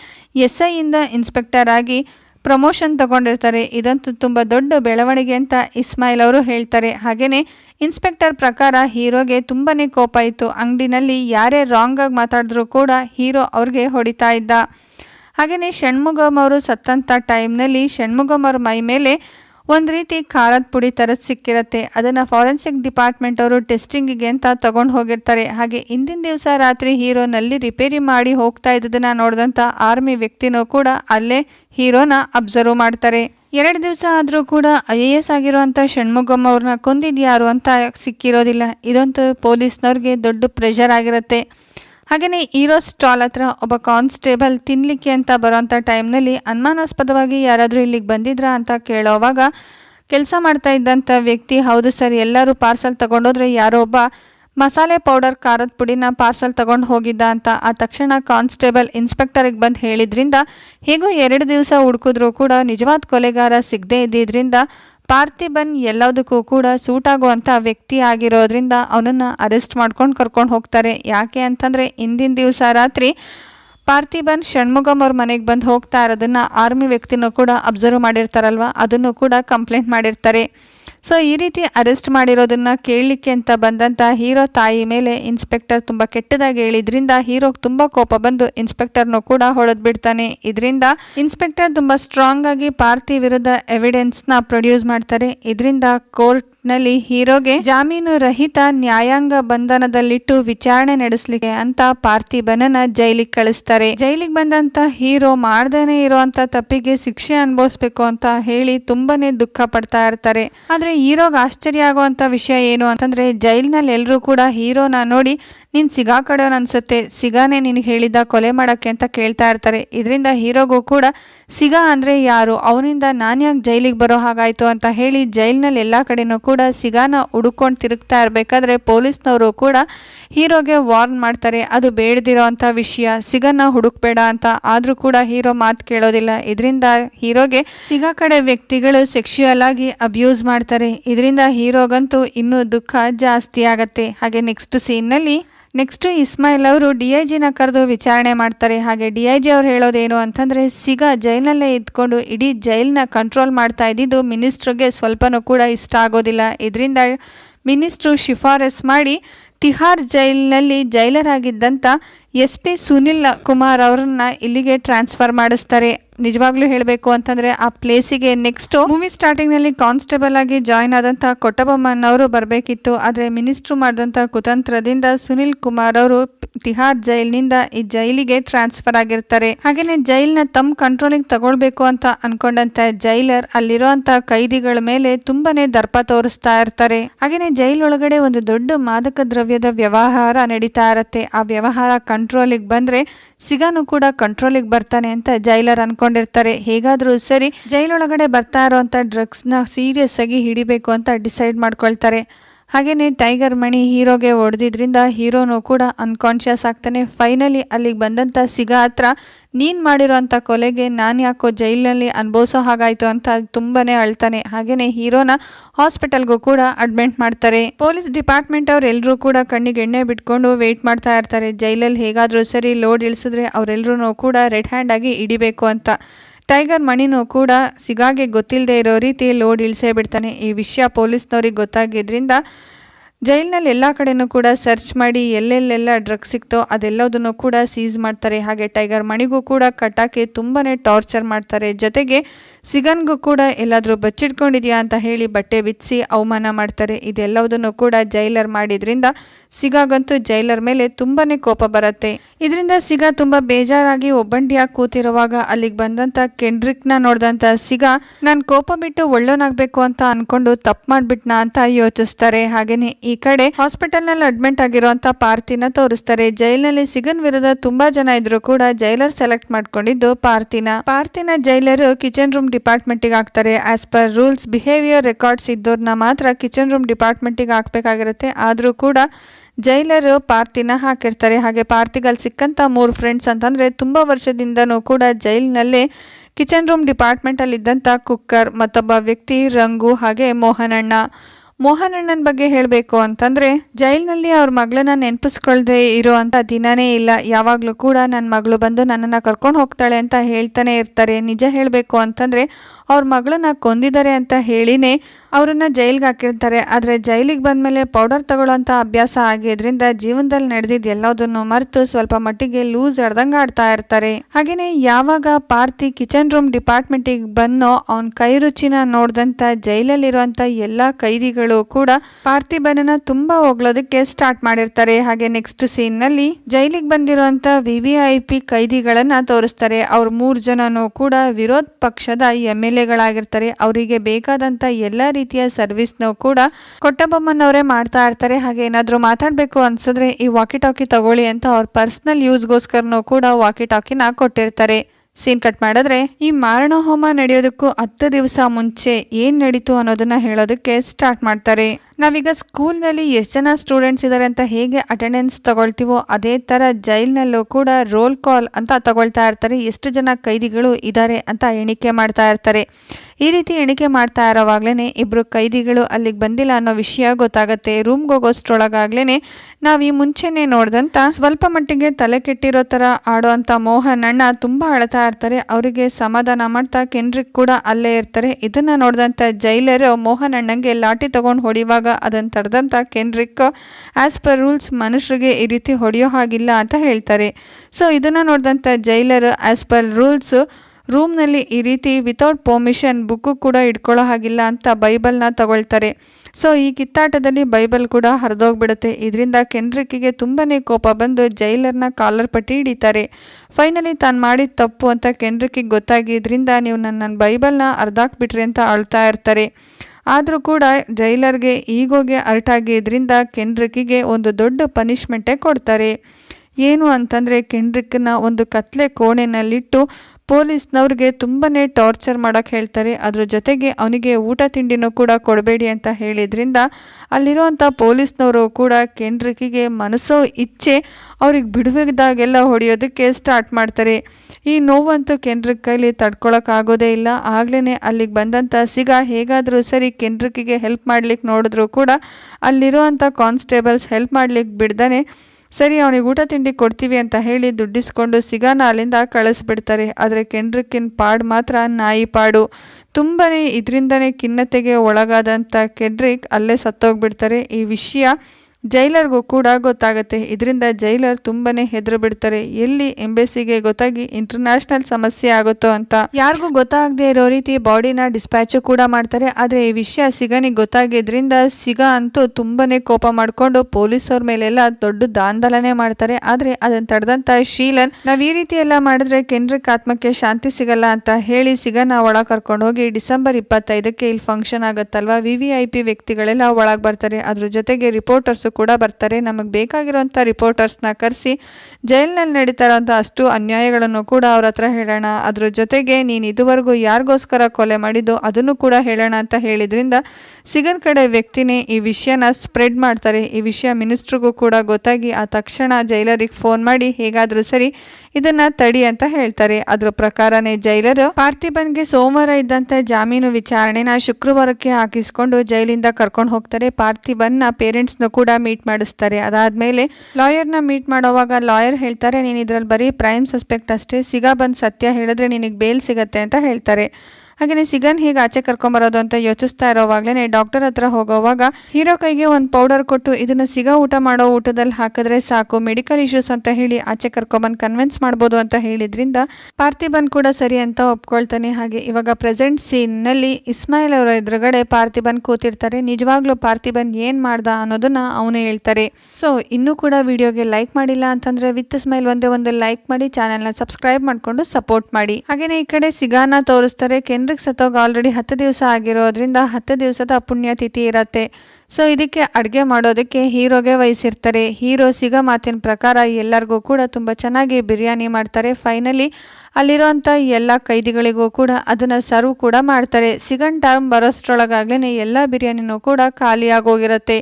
ಎಸ್ ಐಯಿಂದ ಇನ್ಸ್ಪೆಕ್ಟರ್ ಆಗಿ ಪ್ರಮೋಷನ್ ತಗೊಂಡಿರ್ತಾರೆ. ಇದಂತೂ ತುಂಬ ದೊಡ್ಡ ಬೆಳವಣಿಗೆ ಅಂತ ಇಸ್ಮಾಯಿಲ್ ಅವರು ಹೇಳ್ತಾರೆ. ಹಾಗೆಯೇ ಇನ್ಸ್ಪೆಕ್ಟರ್ ಪ್ರಕಾರ ಹೀರೋಗೆ ತುಂಬಾ ಕೋಪ ಇತ್ತು. ಅಂಗಡಿನಲ್ಲಿ ಯಾರೇ ರಾಂಗಾಗಿ ಮಾತಾಡಿದ್ರು ಕೂಡ ಹೀರೋ ಅವ್ರಿಗೆ ಹೊಡಿತಾ ಇದ್ದ. ಹಾಗೆಯೇ ಷಣ್ಮುಗಮ್ ಅವರು ಸತ್ತಂಥ ಟೈಮ್ನಲ್ಲಿ ಷಣ್ಮುಗಮ್ ಅವ್ರ ಮೈ ಮೇಲೆ ಒಂದು ರೀತಿ ಖಾರದ ಪುಡಿ ಥರದ್ದು ಸಿಕ್ಕಿರುತ್ತೆ. ಅದನ್ನು ಫಾರೆನ್ಸಿಕ್ ಡಿಪಾರ್ಟ್ಮೆಂಟ್ ಅವರು ಟೆಸ್ಟಿಂಗಿಗೆ ಅಂತ ತಗೊಂಡು ಹೋಗಿರ್ತಾರೆ. ಹಾಗೆ ಇಂದಿನ ದಿವಸ ರಾತ್ರಿ ಹೀರೋನಲ್ಲಿ ರಿಪೇರಿ ಮಾಡಿ ಹೋಗ್ತಾ ಇದ್ದದನ್ನು ನೋಡಿದಂಥ ಆರ್ಮಿ ವ್ಯಕ್ತಿನೂ ಕೂಡ ಅಲ್ಲೇ ಹೀರೋನ ಅಬ್ಸರ್ವ್ ಮಾಡ್ತಾರೆ. ಎರಡು ದಿವಸ ಆದರೂ ಕೂಡ ಐ ಎ ಎಸ್ ಆಗಿರುವಂಥ ಷಣ್ಮುಗಮ್ಮ ಅವ್ರನ್ನ ಕೊಂದಿದ್ಯಾರು ಅಂತ ಸಿಕ್ಕಿರೋದಿಲ್ಲ. ಇದಂತೂ ಪೊಲೀಸ್ನವ್ರಿಗೆ ದೊಡ್ಡ ಪ್ರೆಷರ್ ಆಗಿರುತ್ತೆ. ಹಾಗೆಯೇ ಈರೋ ಸ್ಟಾಲ್ ಹತ್ರ ಒಬ್ಬ ಕಾನ್ಸ್ಟೇಬಲ್ ತಿನ್ನಲಿಕ್ಕೆ ಅಂತ ಬರೋಂಥ ಟೈಮ್ನಲ್ಲಿ ಅನುಮಾನಾಸ್ಪದವಾಗಿ ಯಾರಾದರೂ ಇಲ್ಲಿಗೆ ಬಂದಿದ್ರಾ ಅಂತ ಕೇಳೋವಾಗ ಕೆಲಸ ಮಾಡ್ತಾ ಇದ್ದಂಥ ವ್ಯಕ್ತಿ, ಹೌದು ಸರ್, ಎಲ್ಲರೂ ಪಾರ್ಸಲ್ ತಗೊಂಡೋದ್ರೆ ಯಾರೋ ಒಬ್ಬ ಮಸಾಲೆ ಪೌಡರ್ ಖಾರದ ಪುಡಿನ ಪಾರ್ಸಲ್ ತಗೊಂಡು ಹೋಗಿದ್ದ ಅಂತ ಆ ತಕ್ಷಣ ಕಾನ್ಸ್ಟೇಬಲ್ ಇನ್ಸ್ಪೆಕ್ಟರಿಗೆ ಬಂದು ಹೇಳಿದ್ರಿಂದ, ಹೇಗೂ ಎರಡು ದಿವಸ ಹುಡುಕಿದ್ರು ಕೂಡ ನಿಜವಾದ ಕೊಲೆಗಾರ ಸಿಗದೇ ಇದ್ದಿದ್ರಿಂದ ಪಾರ್ಥಿಬನ್ ಎಲ್ಲದಕ್ಕೂ ಕೂಡ ಸೂಟ್ ಆಗುವಂಥ ವ್ಯಕ್ತಿ ಆಗಿರೋದ್ರಿಂದ ಅವನನ್ನು ಅರೆಸ್ಟ್ ಮಾಡ್ಕೊಂಡು ಕರ್ಕೊಂಡು ಹೋಗ್ತಾರೆ. ಯಾಕೆ ಅಂತಂದರೆ ಇಂದಿನ ದಿವಸ ರಾತ್ರಿ ಪಾರ್ಥಿಬನ್ ಷಣ್ಮುಗಮ್ ಅವ್ರ ಮನೆಗೆ ಬಂದು ಹೋಗ್ತಾ ಇರೋದನ್ನು ಆರ್ಮಿ ವ್ಯಕ್ತಿನೂ ಕೂಡ ಅಬ್ಸರ್ವ್ ಮಾಡಿರ್ತಾರಲ್ವ? ಅದನ್ನು ಕೂಡ ಕಂಪ್ಲೇಂಟ್ ಮಾಡಿರ್ತಾರೆ. ಸೊ ಈ ರೀತಿ ಅರೆಸ್ಟ್ ಮಾಡಿರೋದನ್ನ ಕೇಳಲಿಕ್ಕೆ ಅಂತ ಬಂದಂಥ ಹೀರೋ ತಾಯಿ ಮೇಲೆ ಇನ್ಸ್ಪೆಕ್ಟರ್ ತುಂಬ ಕೆಟ್ಟದಾಗಿ ಹೇಳಿದ್ರಿಂದ ಹೀರೋಗೆ ತುಂಬ ಕೋಪ ಬಂದು ಇನ್ಸ್ಪೆಕ್ಟರ್ನು ಕೂಡ ಹೊಡೆದು ಬಿಡ್ತಾನೆ. ಇದರಿಂದ ಇನ್ಸ್ಪೆಕ್ಟರ್ ತುಂಬ ಸ್ಟ್ರಾಂಗ್ ಆಗಿ ಪಾರ್ಥಿ ವಿರುದ್ಧ ಎವಿಡೆನ್ಸ್ನ ಪ್ರೊಡ್ಯೂಸ್ ಮಾಡ್ತಾರೆ. ಇದರಿಂದ ಕೋರ್ಟ್ನಲ್ಲಿ ಹೀರೋಗೆ ಜಾಮೀನು ರಹಿತ ನ್ಯಾಯಾಂಗ ಬಂಧನದಲ್ಲಿಟ್ಟು ವಿಚಾರಣೆ ನಡೆಸಲಿಕ್ಕೆ ಅಂತ ಪಾರ್ಥಿಬನನ್ನ ಜೈಲಿಗೆ ಕಳಿಸ್ತಾರೆ. ಜೈಲಿಗೆ ಬಂದಂತ ಹೀರೋ ಮಾಡ್ದೇನೆ ಇರುವಂತ ತಪ್ಪಿಗೆ ಶಿಕ್ಷೆ ಅನುಭವಿಸ್ಬೇಕು ಅಂತ ಹೇಳಿ ತುಂಬಾನೇ ದುಃಖ ಪಡ್ತಾ ಇರ್ತಾರೆ. ಆದ್ರೆ ಹೀರೋಗೆ ಆಶ್ಚರ್ಯ ಆಗುವಂಥ ವಿಷಯ ಏನು ಅಂತಂದ್ರೆ ಜೈಲಿನಲ್ಲಿ ಎಲ್ಲರೂ ಕೂಡ ಹೀರೋನ ನೋಡಿ, ನೀನ್ ಸಿಗಾಕಡೋನ್ ಅನ್ಸುತ್ತೆ, ಸಿಗಾನೇ ನಿನಗೆ ಹೇಳಿದ್ದ ಕೊಲೆ ಮಾಡೋಕ್ಕೆ ಅಂತ ಕೇಳ್ತಾ ಇರ್ತಾರೆ. ಇದರಿಂದ ಹೀರೋಗೂ ಕೂಡ ಸಿಗಾ ಅಂದ್ರೆ ಯಾರು? ಅವನಿಂದ ನಾನು ಯಾಕೆ ಜೈಲಿಗೆ ಬರೋ ಹಾಗಾಯಿತು? ಅಂತ ಹೇಳಿ ಜೈಲಿನಲ್ಲಿ ಎಲ್ಲ ಕಡೆನೂ ಕೂಡ ಸಿಗಾನ ಹುಡುಕೊಂಡು ತಿರುಗ್ತಾ ಇರಬೇಕಾದ್ರೆ ಪೊಲೀಸ್ನವರು ಕೂಡ ಹೀರೋಗೆ ವಾರ್ನ್ ಮಾಡ್ತಾರೆ, ಅದು ಬೇಡದಿರೋ ಅಂಥ ವಿಷಯ, ಸಿಗನ್ನ ಹುಡುಕ್ಬೇಡ ಅಂತ. ಆದರೂ ಕೂಡ ಹೀರೋ ಮಾತು ಕೇಳೋದಿಲ್ಲ. ಇದರಿಂದ ಹೀರೋಗೆ ಸಿಗಾ ಕಡೆ ವ್ಯಕ್ತಿಗಳು ಸೆಕ್ಷುಯಲ್ ಆಗಿ ಅಬ್ಯೂಸ್ ಮಾಡ್ತಾರೆ. ಇದರಿಂದ ಹೀರೋಗಂತೂ ಇನ್ನೂ ದುಃಖ ಜಾಸ್ತಿ ಆಗತ್ತೆ. ಹಾಗೆ ನೆಕ್ಸ್ಟ್ ಸೀನ್ನಲ್ಲಿ ನೆಕ್ಸ್ಟು ಇಸ್ಮಾಯಿಲ್ ಅವರು ಡಿ ಐ ಜಿನ ಕರೆದು ವಿಚಾರಣೆ ಮಾಡ್ತಾರೆ. ಹಾಗೆ ಡಿ ಐ ಜಿ ಅವ್ರು ಹೇಳೋದೇನು ಅಂತಂದರೆ ಸಿಗ ಜೈಲಲ್ಲೇ ಇದ್ಕೊಂಡು ಇಡೀ ಜೈಲನ್ನ ಕಂಟ್ರೋಲ್ ಮಾಡ್ತಾ ಇದ್ದಿದ್ದು ಮಿನಿಸ್ಟ್ರಿಗೆ ಸ್ವಲ್ಪನೂ ಕೂಡ ಇಷ್ಟ ಆಗೋದಿಲ್ಲ. ಇದರಿಂದ ಮಿನಿಸ್ಟ್ರು ಶಿಫಾರಸ್ ಮಾಡಿ ತಿಹಾರ್ ಜೈಲಿನಲ್ಲಿ ಜೈಲರಾಗಿದ್ದಂಥ ಎಸ್ ಪಿ ಸುನಿಲ್ ಕುಮಾರ್ ಅವರನ್ನ ಇಲ್ಲಿಗೆ ಟ್ರಾನ್ಸ್ಫರ್ ಮಾಡಿಸ್ತಾರೆ. ನಿಜವಾಗ್ಲೂ ಹೇಳಬೇಕು ಅಂತಂದರೆ ಆ ಪ್ಲೇಸಿಗೆ ನೆಕ್ಸ್ಟು ಮೂವಿ ಸ್ಟಾರ್ಟಿಂಗ್ನಲ್ಲಿ ಕಾನ್ಸ್ಟೇಬಲ್ ಆಗಿ ಜಾಯ್ನ್ ಆದಂಥ ಕೊಟ್ಟಬೊಮ್ಮನ್ ಅವರು ಬರಬೇಕಿತ್ತು. ಆದರೆ ಮಿನಿಸ್ಟ್ರು ಮಾಡಿದಂಥ ಕುತಂತ್ರದಿಂದ ಸುನಿಲ್ ಕುಮಾರ್ ಅವರು ತಿಹಾರ್ ಜೈಲಿನಿಂದ ಈ ಜೈಲಿಗೆ ಟ್ರಾನ್ಸ್ಫರ್ ಆಗಿರ್ತಾರೆ. ಹಾಗೆಯೇ ಜೈಲ್ನ ತಮ್ಮ ಕಂಟ್ರೋಲಿಗೆ ತಗೊಳ್ಬೇಕು ಅಂತ ಅನ್ಕೊಂಡಂತ ಜೈಲರ್. ಅಲ್ಲಿರುವಂತಹ ಕೈದಿಗಳ ಮೇಲೆ ತುಂಬಾನೇ ದರ್ಪ ತೋರಿಸ್ತಾ ಇರ್ತಾರೆ. ಹಾಗೆಯೇ ಜೈಲ್ ಒಳಗಡೆ ಒಂದು ದೊಡ್ಡ ಮಾದಕ ದ್ರವ್ಯದ ವ್ಯವಹಾರ ನಡೀತಾ ಇರತ್ತೆ. ಆ ವ್ಯವಹಾರ ಕಂಟ್ರೋಲಿಗೆ ಬಂದ್ರೆ ಸಿಗಾನು ಕೂಡ ಕಂಟ್ರೋಲಿಗೆ ಬರ್ತಾನೆ ಅಂತ ಜೈಲರ್ ಅನ್ಕೊಂಡಿರ್ತಾರೆ. ಹೇಗಾದರೂ ಸರಿ ಜೈಲೊಳಗಡೆ ಬರ್ತಾ ಇರೋವಂಥ ಡ್ರಗ್ಸ್ನ ಸೀರಿಯಸ್ ಆಗಿ ಹಿಡಿಬೇಕು ಅಂತ ಡಿಸೈಡ್ ಮಾಡ್ಕೊಳ್ತಾರೆ. ಹಾಗೆಯೇ ಟೈಗರ್ ಮಣಿ ಹೀರೋಗೆ ಹೊಡೆದಿದ್ರಿಂದ ಹೀರೋನು ಕೂಡ ಅನ್ಕಾನ್ಷಿಯಸ್ ಆಗ್ತಾನೆ. ಫೈನಲಿ ಅಲ್ಲಿಗೆ ಬಂದಂಥ ಸಿಗ ಹತ್ರ, ನೀನು ಮಾಡಿರೋಂಥ ಕೊಲೆಗೆ ನಾನು ಯಾಕೋ ಜೈಲಿನಲ್ಲಿ ಅನುಭವಿಸೋ ಹಾಗಾಯಿತು ಅಂತ ತುಂಬಾ ಅಳ್ತಾನೆ. ಹಾಗೆಯೇ ಹೀರೋನ ಹಾಸ್ಪಿಟಲ್ಗೂ ಕೂಡ ಅಡ್ಮಿಟ್ ಮಾಡ್ತಾರೆ. ಪೊಲೀಸ್ ಡಿಪಾರ್ಟ್ಮೆಂಟ್ ಅವರೆಲ್ಲರೂ ಕೂಡ ಕಣ್ಣಿಗೆ ಎಣ್ಣೆ ಬಿಟ್ಕೊಂಡು ವೆಯ್ಟ್ ಮಾಡ್ತಾ ಇರ್ತಾರೆ. ಜೈಲಲ್ಲಿ ಹೇಗಾದರೂ ಸರಿ ಲೋಡ್ ಇಳಿಸಿದ್ರೆ ಅವರೆಲ್ಲರೂ ಕೂಡ ರೆಡ್ ಹ್ಯಾಂಡ್ ಆಗಿ ಹಿಡಿಬೇಕು ಅಂತ. ಟೈಗರ್ ಮಣಿನೂ ಕೂಡ ಸಿಗಾಗೆ ಗೊತ್ತಿಲ್ಲದೆ ಇರೋ ರೀತಿ ಲೋಡ್ ಇಳಿಸೇ ಬಿಡ್ತಾನೆ. ಈ ವಿಷಯ ಪೊಲೀಸ್ನವ್ರಿಗೆ ಗೊತ್ತಾಗಿದ್ರಿಂದ ಜೈಲಿನಲ್ಲಿ ಎಲ್ಲ ಕಡೆನೂ ಕೂಡ ಸರ್ಚ್ ಮಾಡಿ ಎಲ್ಲೆಲ್ಲೆಲ್ಲ ಡ್ರಗ್ಸ್ ಸಿಕ್ತೋ ಅದೆಲ್ಲದನ್ನು ಕೂಡ ಸೀಸ್ ಮಾಡ್ತಾರೆ. ಹಾಗೆ ಟೈಗರ್ ಮಣಿಗೂ ಕೂಡ ಕಟಾಕೆ ತುಂಬಾ ಟಾರ್ಚರ್ ಮಾಡ್ತಾರೆ. ಜೊತೆಗೆ ಸಿಗನ್ಗೂ ಕೂಡ ಎಲ್ಲಾದರೂ ಬಚ್ಚಿಟ್ಕೊಂಡಿದ್ಯಾ ಅಂತ ಹೇಳಿ ಬಟ್ಟೆ ಬಿಚ್ಚಿ ಅವಮಾನ ಮಾಡ್ತಾರೆ. ಇದೆಲ್ಲದನ್ನು ಕೂಡ ಜೈಲರ್ ಮಾಡಿದ್ರಿಂದ ಸಿಗಾಗಂತೂ ಜೈಲರ್ ಮೇಲೆ ತುಂಬಾ ಕೋಪ ಬರುತ್ತೆ. ಇದರಿಂದ ಸಿಗ ತುಂಬ ಬೇಜಾರಾಗಿ ಒಬ್ಬಂಟಿಯಾಗಿ ಕೂತಿರುವಾಗ ಅಲ್ಲಿಗೆ ಬಂದಂಥ ಕೆಂಡ್ರಿಕ್ನ ನೋಡಿದಂಥ ಸಿಗ, ನಾನು ಕೋಪ ಬಿಟ್ಟು ಒಳ್ಳೋನಾಗಬೇಕು ಅಂತ ಅಂದ್ಕೊಂಡು ತಪ್ಪು ಮಾಡ್ಬಿಟ್ನಾ? ಅಂತ ಯೋಚಿಸ್ತಾರೆ. ಹಾಗೆಯೇ ಕಡೆ ಹಾಸ್ಪಿಟಲ್ನಲ್ಲಿ ಅಡ್ಮಿಟ್ ಆಗಿರುವಂತಹ ಪಾರ್ಥಿನ ತೋರಿಸ್ತಾರೆ. ಜೈಲಿನಲ್ಲಿ ಸಿಗನ್ ವಿರುದ್ಧ ತುಂಬಾ ಜನ ಇದ್ರು ಕೂಡ ಜೈಲರ್ ಸೆಲೆಕ್ಟ್ ಮಾಡ್ಕೊಂಡಿದ್ದು ಪಾರ್ಥಿನ. ಪಾರ್ಥಿನ ಜೈಲರು ಕಿಚನ್ ರೂಮ್ ಡಿಪಾರ್ಟ್ಮೆಂಟ್ಗೆ ಹಾಕ್ತಾರೆ. As per rules behaviour records ಇದ್ದೋರ್ನ ಮಾತ್ರ ಕಿಚನ್ ರೂಮ್ ಡಿಪಾರ್ಟ್ಮೆಂಟ್ಗೆ ಹಾಕ್ಬೇಕಾಗಿರುತ್ತೆ. ಆದ್ರೂ ಕೂಡ ಜೈಲರ್ ಪಾರ್ಥಿನ ಹಾಕಿರ್ತಾರೆ. ಹಾಗೆ ಪಾರ್ಥಿಗಲ್ಲಿ ಸಿಕ್ಕಂತ ಮೂರು ಫ್ರೆಂಡ್ಸ್ ಅಂತಂದ್ರೆ ತುಂಬಾ ವರ್ಷದಿಂದನೂ ಕೂಡ ಜೈಲಿನಲ್ಲೇ ಕಿಚನ್ ರೂಮ್ ಡಿಪಾರ್ಟ್ಮೆಂಟ್ ಅಲ್ಲಿ ಇದ್ದಂತ ಕುಕ್ಕರ್, ಮತ್ತೊಬ್ಬ ವ್ಯಕ್ತಿ ರಂಗು ಹಾಗೆ ಮೋಹನಣ್ಣ ಮೋಹನಣ್ಣನ ಬಗ್ಗೆ ಹೇಳಬೇಕು ಅಂತಂದರೆ, ಜೈಲಿನಲ್ಲಿ ಅವ್ರ ಮಗಳನ್ನ ನೆನಪಿಸ್ಕೊಳ್ದೆ ಇರೋ ಅಂತ ದಿನನೇ ಇಲ್ಲ. ಯಾವಾಗಲೂ ಕೂಡ ನನ್ನ ಮಗಳು ಬಂದು ನನ್ನನ್ನು ಕರ್ಕೊಂಡು ಹೋಗ್ತಾಳೆ ಅಂತ ಹೇಳ್ತಾನೆ ಇರ್ತಾರೆ. ನಿಜ ಹೇಳಬೇಕು ಅಂತಂದರೆ, ಅವ್ರ ಮಗಳನ್ನ ಕೊಂದಿದ್ದಾರೆ ಅಂತ ಹೇಳಿನೇ ಅವರನ್ನ ಜೈಲಿಗೆ ಹಾಕಿರ್ತಾರೆ. ಆದರೆ ಜೈಲಿಗೆ ಬಂದಮೇಲೆ ಪೌಡರ್ ತಗೊಳ್ಳೋಂಥ ಅಭ್ಯಾಸ ಆಗಿದ್ರಿಂದ ಜೀವನದಲ್ಲಿ ನಡೆದಿದ್ದು ಎಲ್ಲದನ್ನು ಮರೆತು ಸ್ವಲ್ಪ ಮಟ್ಟಿಗೆ ಲೂಸ್ ಹಡ್ದಂಗೆ ಆಡ್ತಾ ಇರ್ತಾರೆ. ಹಾಗೆಯೇ ಯಾವಾಗ ಪಾರ್ತಿ ಕಿಚನ್ ರೂಮ್ ಡಿಪಾರ್ಟ್ಮೆಂಟಿಗೆ ಬಂದೋ ಅವನ ಕೈ ರುಚಿನ ನೋಡಿದಂಥ ಜೈಲಲ್ಲಿರುವಂಥ ಎಲ್ಲ ಕೈದಿಗಳು ಕೂಡ ಪಾರ್ಥಿಬನನ್ನ ತುಂಬಾ ಹೋಗ್ಲೋದಕ್ಕೆ ಸ್ಟಾರ್ಟ್ ಮಾಡಿರ್ತಾರೆ. ಹಾಗೆ ನೆಕ್ಸ್ಟ್ ಸೀನ್ನಲ್ಲಿ ಜೈಲಿಗೆ ಬಂದಿರುವಂತ ವಿ ವಿ ಐ ಪಿ ಕೈದಿಗಳನ್ನ ತೋರಿಸ್ತಾರೆ. ಅವ್ರ ಮೂರ್ ಜನನೂ ಕೂಡ ವಿರೋಧ ಪಕ್ಷದ ಎಂ ಎಲ್ ಎಗಳಾಗಿರ್ತಾರೆ. ಅವರಿಗೆ ಬೇಕಾದಂತ ಎಲ್ಲಾ ರೀತಿಯ ಸರ್ವಿಸ್ ನೂ ಕೂಡ ಕೊಟ್ಟಬೊಮ್ಮನವರೇ ಮಾಡ್ತಾ ಇರ್ತಾರೆ. ಹಾಗೆ ಏನಾದ್ರು ಮಾತಾಡ್ಬೇಕು ಅನ್ಸಿದ್ರೆ ಈ ವಾಕಿ ಟಾಕಿ ತಗೊಳ್ಳಿ ಅಂತ ಅವ್ರ ಯೂಸ್ ಯೂಸ್ಗೋಸ್ಕರನೂ ಕೂಡ ವಾಕಿ ಟಾಕಿನ ಕೊಟ್ಟಿರ್ತಾರೆ. ಸೀನ್ ಕಟ್ ಮಾಡಿದ್ರೆ ಈ ಮಾರಣ ಹೋಮ ನಡೆಯೋದಕ್ಕೂ ಹತ್ತು ದಿವಸ ಮುಂಚೆ ಏನ್ ನಡೀತು ಅನ್ನೋದನ್ನ ಹೇಳೋದಕ್ಕೆ ಸ್ಟಾರ್ಟ್ ಮಾಡ್ತಾರೆ. ನಾವೀಗ ಸ್ಕೂಲ್ನಲ್ಲಿ ಎಷ್ಟು ಜನ ಸ್ಟೂಡೆಂಟ್ಸ್ ಇದ್ದಾರೆ ಅಂತ ಹೇಗೆ ಅಟೆಂಡೆನ್ಸ್ ತಗೊಳ್ತೀವೋ ಅದೇ ತರ ಜೈಲ್ನಲ್ಲೂ ಕೂಡ ರೋಲ್ ಕಾಲ್ ಅಂತ ತಗೊಳ್ತಾ ಇರ್ತಾರೆ. ಎಷ್ಟು ಜನ ಕೈದಿಗಳು ಇದ್ದಾರೆ ಅಂತ ಎಣಿಕೆ ಮಾಡ್ತಾ ಇರ್ತಾರೆ. ಈ ರೀತಿ ಎಣಿಕೆ ಮಾಡ್ತಾ ಇರೋವಾಗ್ಲೇ ಇಬ್ರು ಕೈದಿಗಳು ಅಲ್ಲಿಗೆ ಬಂದಿಲ್ಲ ಅನ್ನೋ ವಿಷಯ ಗೊತ್ತಾಗತ್ತೆ. ರೂಮ್ಗೆ ಹೋಗೋಷ್ಟ್ರೊಳಗಾಗ್ಲೇ ನಾವು ಈ ಮುಂಚೆನೆ ನೋಡ್ದಂತ ಸ್ವಲ್ಪ ಮಟ್ಟಿಗೆ ತಲೆ ಕೆಟ್ಟಿರೋ ಥರ ಅಂತ ಮೋಹನ್ ಅಣ್ಣ ತುಂಬ ಅಳ್ತಾ ಇರ್ತಾರೆ ಅವರಿಗೆ ಸಮಾಧಾನ ಮಾಡ್ತಾ ಕೆನ್ರಿಕ್ ಕೂಡ ಅಲ್ಲೇ ಇರ್ತಾರೆ. ಇದನ್ನ ನೋಡಿದಂತ ಜೈಲರ್ ಮೋಹನ್ ಅಣ್ಣಂಗೆ ಲಾಠಿ ತಗೊಂಡು ಹೊಡಿವಾಗ ಅದನ್ನ ತಡೆದಂಥ ಕೆನ್ರಿಕ್ ಆಸ್ ಪರ್ ರೂಲ್ಸ್ ಮನುಷ್ಯರಿಗೆ ಈ ರೀತಿ ಹೊಡೆಯೋ ಹಾಗಿಲ್ಲ ಅಂತ ಹೇಳ್ತಾರೆ. ಸೊ ಇದನ್ನ ನೋಡಿದಂತ ಜೈಲರ್ ಆಸ್ ಪರ್ ರೂಲ್ಸ್ ರೂಮ್ನಲ್ಲಿ ಈ ರೀತಿ ವಿತೌಟ್ ಪರ್ಮಿಷನ್ ಬುಕ್ಕು ಕೂಡ ಇಟ್ಕೊಳ್ಳೋ ಹಾಗಿಲ್ಲ ಅಂತ ಬೈಬಲ್ನ ತಗೊಳ್ತಾರೆ. ಸೊ ಈ ಕಿತ್ತಾಟದಲ್ಲಿ ಬೈಬಲ್ ಕೂಡ ಹರಿದೋಗ್ಬಿಡುತ್ತೆ. ಇದರಿಂದ ಕೆನ್ರಿಕ್ಕಿಗೆ ತುಂಬಾ ಕೋಪ ಬಂದು ಜೈಲರ್ನ ಕಾಲರ್ ಪಟ್ಟಿ ಹಿಡಿತಾರೆ. ಫೈನಲಿ ತಾನು ಮಾಡಿದ ತಪ್ಪು ಅಂತ ಕೆಂಡ್ರಿಕ್ಕಿಗೆ ಗೊತ್ತಾಗಿ ಇದರಿಂದ ನೀವು ನನ್ನ ಬೈಬಲ್ನ ಅರ್ಧಾಕ್ಬಿಟ್ರಿ ಅಂತ ಅಳ್ತಾ ಇರ್ತಾರೆ. ಆದರೂ ಕೂಡ ಜೈಲರ್ಗೆ ಈಗೋಗೆ ಅರ್ಟಾಗಿದ್ರಿಂದ ಕೆನ್ರಿಕ್ಕಿಗೆ ಒಂದು ದೊಡ್ಡ ಪನಿಷ್ಮೆಂಟೇ ಕೊಡ್ತಾರೆ. ಏನು ಅಂತಂದರೆ ಕೆಂಡ್ರಿಕ್ಕನ್ನ ಒಂದು ಕತ್ಲೆ ಕೋಣೆನಲ್ಲಿಟ್ಟು ಪೊಲೀಸ್ನವ್ರಿಗೆ ತುಂಬನೇ ಟಾರ್ಚರ್ ಮಾಡೋಕ್ಕೆ ಹೇಳ್ತಾರೆ. ಅದ್ರ ಜೊತೆಗೆ ಅವನಿಗೆ ಊಟ ತಿಂಡಿನೂ ಕೂಡ ಕೊಡಬೇಡಿ ಅಂತ ಹೇಳಿದ್ರಿಂದ ಅಲ್ಲಿರುವಂಥ ಪೊಲೀಸ್ನವರು ಕೂಡ ಕೆಂಡ್ರಿಕಿಗೆ ಮನಸ್ಸೋ ಇಚ್ಛೆ ಅವ್ರಿಗೆ ಬಿಡುವಿದಾಗೆಲ್ಲ ಹೊಡೆಯೋದಕ್ಕೆ ಸ್ಟಾರ್ಟ್ ಮಾಡ್ತಾರೆ. ಈ ನೋವಂತೂ ಕೆಂಡ್ರಿಕ್ ಕೈಲಿ ತಡ್ಕೊಳಕ್ಕಾಗೋದೇ ಇಲ್ಲ. ಆಗ್ಲೇ ಅಲ್ಲಿಗೆ ಬಂದಂಥ ಸಿಗ ಹೇಗಾದರೂ ಸರಿ ಕೆಂಡ್ರಿಕಿಗೆ ಹೆಲ್ಪ್ ಮಾಡ್ಲಿಕ್ಕೆ ನೋಡಿದ್ರು ಕೂಡ ಅಲ್ಲಿರುವಂಥ ಕಾನ್ಸ್ಟೇಬಲ್ಸ್ ಹೆಲ್ಪ್ ಮಾಡ್ಲಿಕ್ಕೆ ಬಿಡ್ದಾನೆ ಸರಿ, ಅವನಿಗೆ ಊಟ ತಿಂಡಿ ಕೊಡ್ತೀವಿ ಅಂತ ಹೇಳಿ ದುಡ್ಡಿಸ್ಕೊಂಡು ಸಿಗಾನ ಅಲ್ಲಿಂದ ಕಳಿಸ್ಬಿಡ್ತಾರೆ. ಆದರೆ ಕೆಂಡ್ರಿಕ್ಕಿನ ಪಾಡು ಮಾತ್ರ ನಾಯಿ ಪಾಡು. ತುಂಬಾ ಇದರಿಂದನೇ ಖಿನ್ನತೆಗೆ ಒಳಗಾದಂಥ ಕೆಡ್ರಿಕ್ ಅಲ್ಲೇ ಸತ್ತೋಗ್ಬಿಡ್ತಾರೆ. ಈ ವಿಷಯ ಜೈಲರ್ಗೂ ಕೂಡ ಗೊತ್ತಾಗುತ್ತೆ. ಇದರಿಂದ ಜೈಲರ್ ತುಂಬಾನೇ ಹೆದರು ಬಿಡ್ತಾರೆ ಎಲ್ಲಿ ಎಂಬೆಸಿಗೆ ಗೊತ್ತಾಗಿ ಇಂಟರ್ನ್ಯಾಷನಲ್ ಸಮಸ್ಯೆ ಆಗುತ್ತೋ ಅಂತ. ಯಾರಿಗೂ ಗೊತ್ತಾಗದೆ ಇರೋ ರೀತಿ ಬಾಡಿನ ಡಿಸ್ಪ್ಯಾಚು ಕೂಡ ಮಾಡ್ತಾರೆ. ಆದರೆ ಈ ವಿಷಯ ಸಿಗನಿಗೆ ಗೊತ್ತಾಗಿದ್ರಿಂದ ಸಿಗ ಅಂತೂ ತುಂಬಾನೇ ಕೋಪ ಮಾಡಿಕೊಂಡು ಪೊಲೀಸವ್ರ ಮೇಲೆಲ್ಲ ದೊಡ್ಡ ದಾಂದಲನೆ ಮಾಡ್ತಾರೆ. ಆದರೆ ಅದನ್ನು ತಡೆದಂತ ಶೀಲನ್, ನಾವ್ ಈ ರೀತಿ ಎಲ್ಲ ಮಾಡಿದ್ರೆ ಕೆಂಡ್ರಿಕ್ ಆತ್ಮಕ್ಕೆ ಶಾಂತಿ ಸಿಗಲ್ಲ ಅಂತ ಹೇಳಿ ಸಿಗನ ಒಳ ಕರ್ಕೊಂಡು ಹೋಗಿ ಡಿಸೆಂಬರ್ ಇಪ್ಪತ್ತೈದಕ್ಕೆ ಇಲ್ಲಿ ಫಂಕ್ಷನ್ ಆಗುತ್ತಲ್ವಾ? ವಿ ವಿ ವ್ಯಕ್ತಿಗಳೆಲ್ಲ ಒಳಗೆ ಬರ್ತಾರೆ. ಅದ್ರ ಜೊತೆಗೆ ರಿಪೋರ್ಟರ್ಸು ಕೂಡ ಬರ್ತಾರೆ. ನಮಗೆ ಬೇಕಾಗಿರುವಂಥ ರಿಪೋರ್ಟರ್ಸ್ನ ಕರೆಸಿ ಜೈಲಿನಲ್ಲಿ ನಡೀತಾ ಇರೋಂಥ ಅಷ್ಟು ಅನ್ಯಾಯಗಳನ್ನು ಕೂಡ ಅವ್ರ ಹತ್ರ ಹೇಳೋಣ. ಅದ್ರ ಜೊತೆಗೆ ನೀನು ಇದುವರೆಗೂ ಯಾರಿಗೋಸ್ಕರ ಕೊಲೆ ಮಾಡಿದ್ದು ಅದನ್ನು ಕೂಡ ಹೇಳೋಣ ಅಂತ ಹೇಳಿದ್ರಿಂದ ಸಿಗನ್ ಕಡೆ ವ್ಯಕ್ತಿನೇ ಈ ವಿಷಯನ ಸ್ಪ್ರೆಡ್ ಮಾಡ್ತಾರೆ. ಈ ವಿಷಯ ಮಿನಿಸ್ಟ್ರಿಗೂ ಕೂಡ ಗೊತ್ತಾಗಿ ಆ ತಕ್ಷಣ ಜೈಲರಿಗೆ ಫೋನ್ ಮಾಡಿ ಹೇಗಾದರೂ ಸರಿ ಇದನ್ನ ತಡಿ ಅಂತ ಹೇಳ್ತಾರೆ. ಅದ್ರ ಪ್ರಕಾರನೇ ಜೈಲರು ಪಾರ್ಥಿಬನ್ಗೆ ಸೋಮವಾರ ಇದ್ದಂತೆ ಜಾಮೀನು ವಿಚಾರಣೆನ ಶುಕ್ರವಾರಕ್ಕೆ ಹಾಕಿಸ್ಕೊಂಡು ಜೈಲಿಂದ ಕರ್ಕೊಂಡು ಹೋಗ್ತಾರೆ. ಪಾರ್ಥಿಬನ್ನ ಪೇರೆಂಟ್ಸ್ನು ಕೂಡ ಮೀಟ್ ಮಾಡಿಸ್ತಾರೆ. ಅದಾದ್ಮೇಲೆ ಲಾಯರ್ನ ಮೀಟ್ ಮಾಡೋವಾಗ ಲಾಯರ್ ಹೇಳ್ತಾರೆ, ನೀನು ಇದ್ರಲ್ಲಿ ಬರೀ ಪ್ರೈಮ್ ಸಸ್ಪೆಕ್ಟ್ ಅಷ್ಟೇ, ಸಿಗ ಬಂದು ಸತ್ಯ ಹೇಳಿದ್ರೆ ನಿನಗೆ ಬೇಲ್ ಸಿಗತ್ತೆ ಅಂತ ಹೇಳ್ತಾರೆ. ಹಾಗೆಯೇ ಸಿಗನ್ ಹೇಗೆ ಆಚೆ ಕರ್ಕೊಂಬರೋದು ಅಂತ ಯೋಚಿಸ್ತಾ ಇರೋವಾಗ್ಲೇ ಡಾಕ್ಟರ್ ಹತ್ರ ಹೋಗೋವಾಗ ಹೀರೋ ಕೈಗೆ ಒಂದು ಪೌಡರ್ ಕೊಟ್ಟು ಇದನ್ನ ಸಿಗ ಊಟ ಮಾಡೋ ಊಟದಲ್ಲಿ ಹಾಕಿದ್ರೆ ಸಾಕು ಮೆಡಿಕಲ್ ಇಶ್ಯೂಸ್ ಅಂತ ಹೇಳಿ ಆಚೆ ಕರ್ಕೊಂಬಂದು ಕನ್ವಿನ್ಸ್ ಮಾಡ್ಬೋದು ಅಂತ ಹೇಳಿದ್ರಿಂದ ಪಾರ್ಥಿಬನ್ ಕೂಡ ಸರಿ ಅಂತ ಒಪ್ಕೊಳ್ತಾನೆ. ಹಾಗೆ ಇವಾಗ ಪ್ರೆಸೆಂಟ್ ಸೀನ್ನಲ್ಲಿ ಇಸ್ಮಾಯಿಲ್ ಅವರ ಎದುರುಗಡೆ ಪಾರ್ಥಿಬನ್ ಕೂತಿರ್ತಾರೆ. ನಿಜವಾಗ್ಲೂ ಪಾರ್ಥಿಬನ್ ಏನು ಮಾಡ್ದ ಅನ್ನೋದನ್ನ ಅವನು ಹೇಳ್ತಾರೆ. ಸೊ ಇನ್ನೂ ಕೂಡ ವಿಡಿಯೋಗೆ ಲೈಕ್ ಮಾಡಿಲ್ಲ ಅಂತಂದ್ರೆ ವಿತ್ ಸ್ಮೈಲ್ ಒಂದೇ ಒಂದು ಲೈಕ್ ಮಾಡಿ ಚಾನೆಲ್ನ ಸಬ್ಸ್ಕ್ರೈಬ್ ಮಾಡಿಕೊಂಡು ಸಪೋರ್ಟ್ ಮಾಡಿ. ಹಾಗೆಯೇ ಈ ಕಡೆ ಸಿಗಾನ ತೋರಿಸ್ತಾರೆ. ಸತ್ತೋಗ ಆಲ್ರೆಡಿ ಹತ್ತು ದಿವಸ ಆಗಿರೋದ್ರಿಂದ ಹತ್ತು ದಿವಸದ ಪುಣ್ಯತಿಥಿ ಇರತ್ತೆ. ಸೊ ಇದಕ್ಕೆ ಅಡುಗೆ ಮಾಡೋದಕ್ಕೆ ಹೀರೋಗೆ ವಹಿಸಿರ್ತಾರೆ. ಹೀರೋ ಸಿಗ ಮಾತಿನ ಪ್ರಕಾರ ಎಲ್ಲರಿಗೂ ಕೂಡ ತುಂಬ ಚೆನ್ನಾಗಿ ಬಿರಿಯಾನಿ ಮಾಡ್ತಾರೆ. ಫೈನಲಿ ಅಲ್ಲಿರೋಂಥ ಎಲ್ಲ ಕೈದಿಗಳಿಗೂ ಕೂಡ ಅದನ್ನು ಸರ್ವ್ ಕೂಡ ಮಾಡ್ತಾರೆ. ಸಿಗನ್ ಟರ್ಮ್ ಬರೋಷ್ಟರೊಳಗಾಗ್ಲೇ ಎಲ್ಲ ಬಿರಿಯಾನಿನೂ ಕೂಡ ಖಾಲಿಯಾಗೋಗಿರುತ್ತೆ.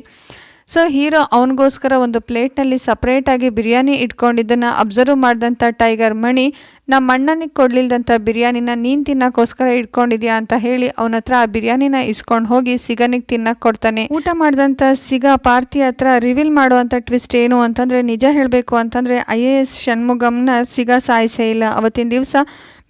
ಸೊ ಹೀರೋ ಅವನಿಗೋಸ್ಕರ ಒಂದು ಪ್ಲೇಟ್ನಲ್ಲಿ ಸಪ್ರೇಟಾಗಿ ಬಿರಿಯಾನಿ ಇಟ್ಕೊಂಡಿದ್ದನ್ನು ಅಬ್ಸರ್ವ್ ಮಾಡಿದಂಥ ಟೈಗರ್ ಮಣಿ ನಮ್ಮ ಅಣ್ಣನಿಗೆ ಕೊಡಲಿಲ್ಲದಂಥ ಬಿರಿಯಾನಿನ ನೀನು ತಿನ್ನೋಕ್ಕೋಸ್ಕರ ಇಟ್ಕೊಂಡಿದ್ಯಾ? ಅಂತ ಹೇಳಿ ಅವನ ಹತ್ರ ಆ ಬಿರಿಯಾನಿನ ಇಸ್ಕೊಂಡು ಹೋಗಿ ಸಿಗನಿಗೆ ತಿನ್ನಕ್ಕೆ ಕೊಡ್ತಾನೆ. ಊಟ ಮಾಡಿದಂಥ ಸಿಗ ಪಾರ್ಥಿ ಹತ್ರ ರಿವೀಲ್ ಮಾಡುವಂಥ ಟ್ವಿಸ್ಟ್ ಏನು ಅಂತಂದರೆ, ನಿಜ ಹೇಳಬೇಕು ಅಂತಂದರೆ ಐ ಎ ಎಸ್ ಷಣ್ಮುಗಮ್ನ ಸಿಗ ಸಾಯಿಸೇ ಇಲ್ಲ. ಅವತ್ತಿನ ದಿವಸ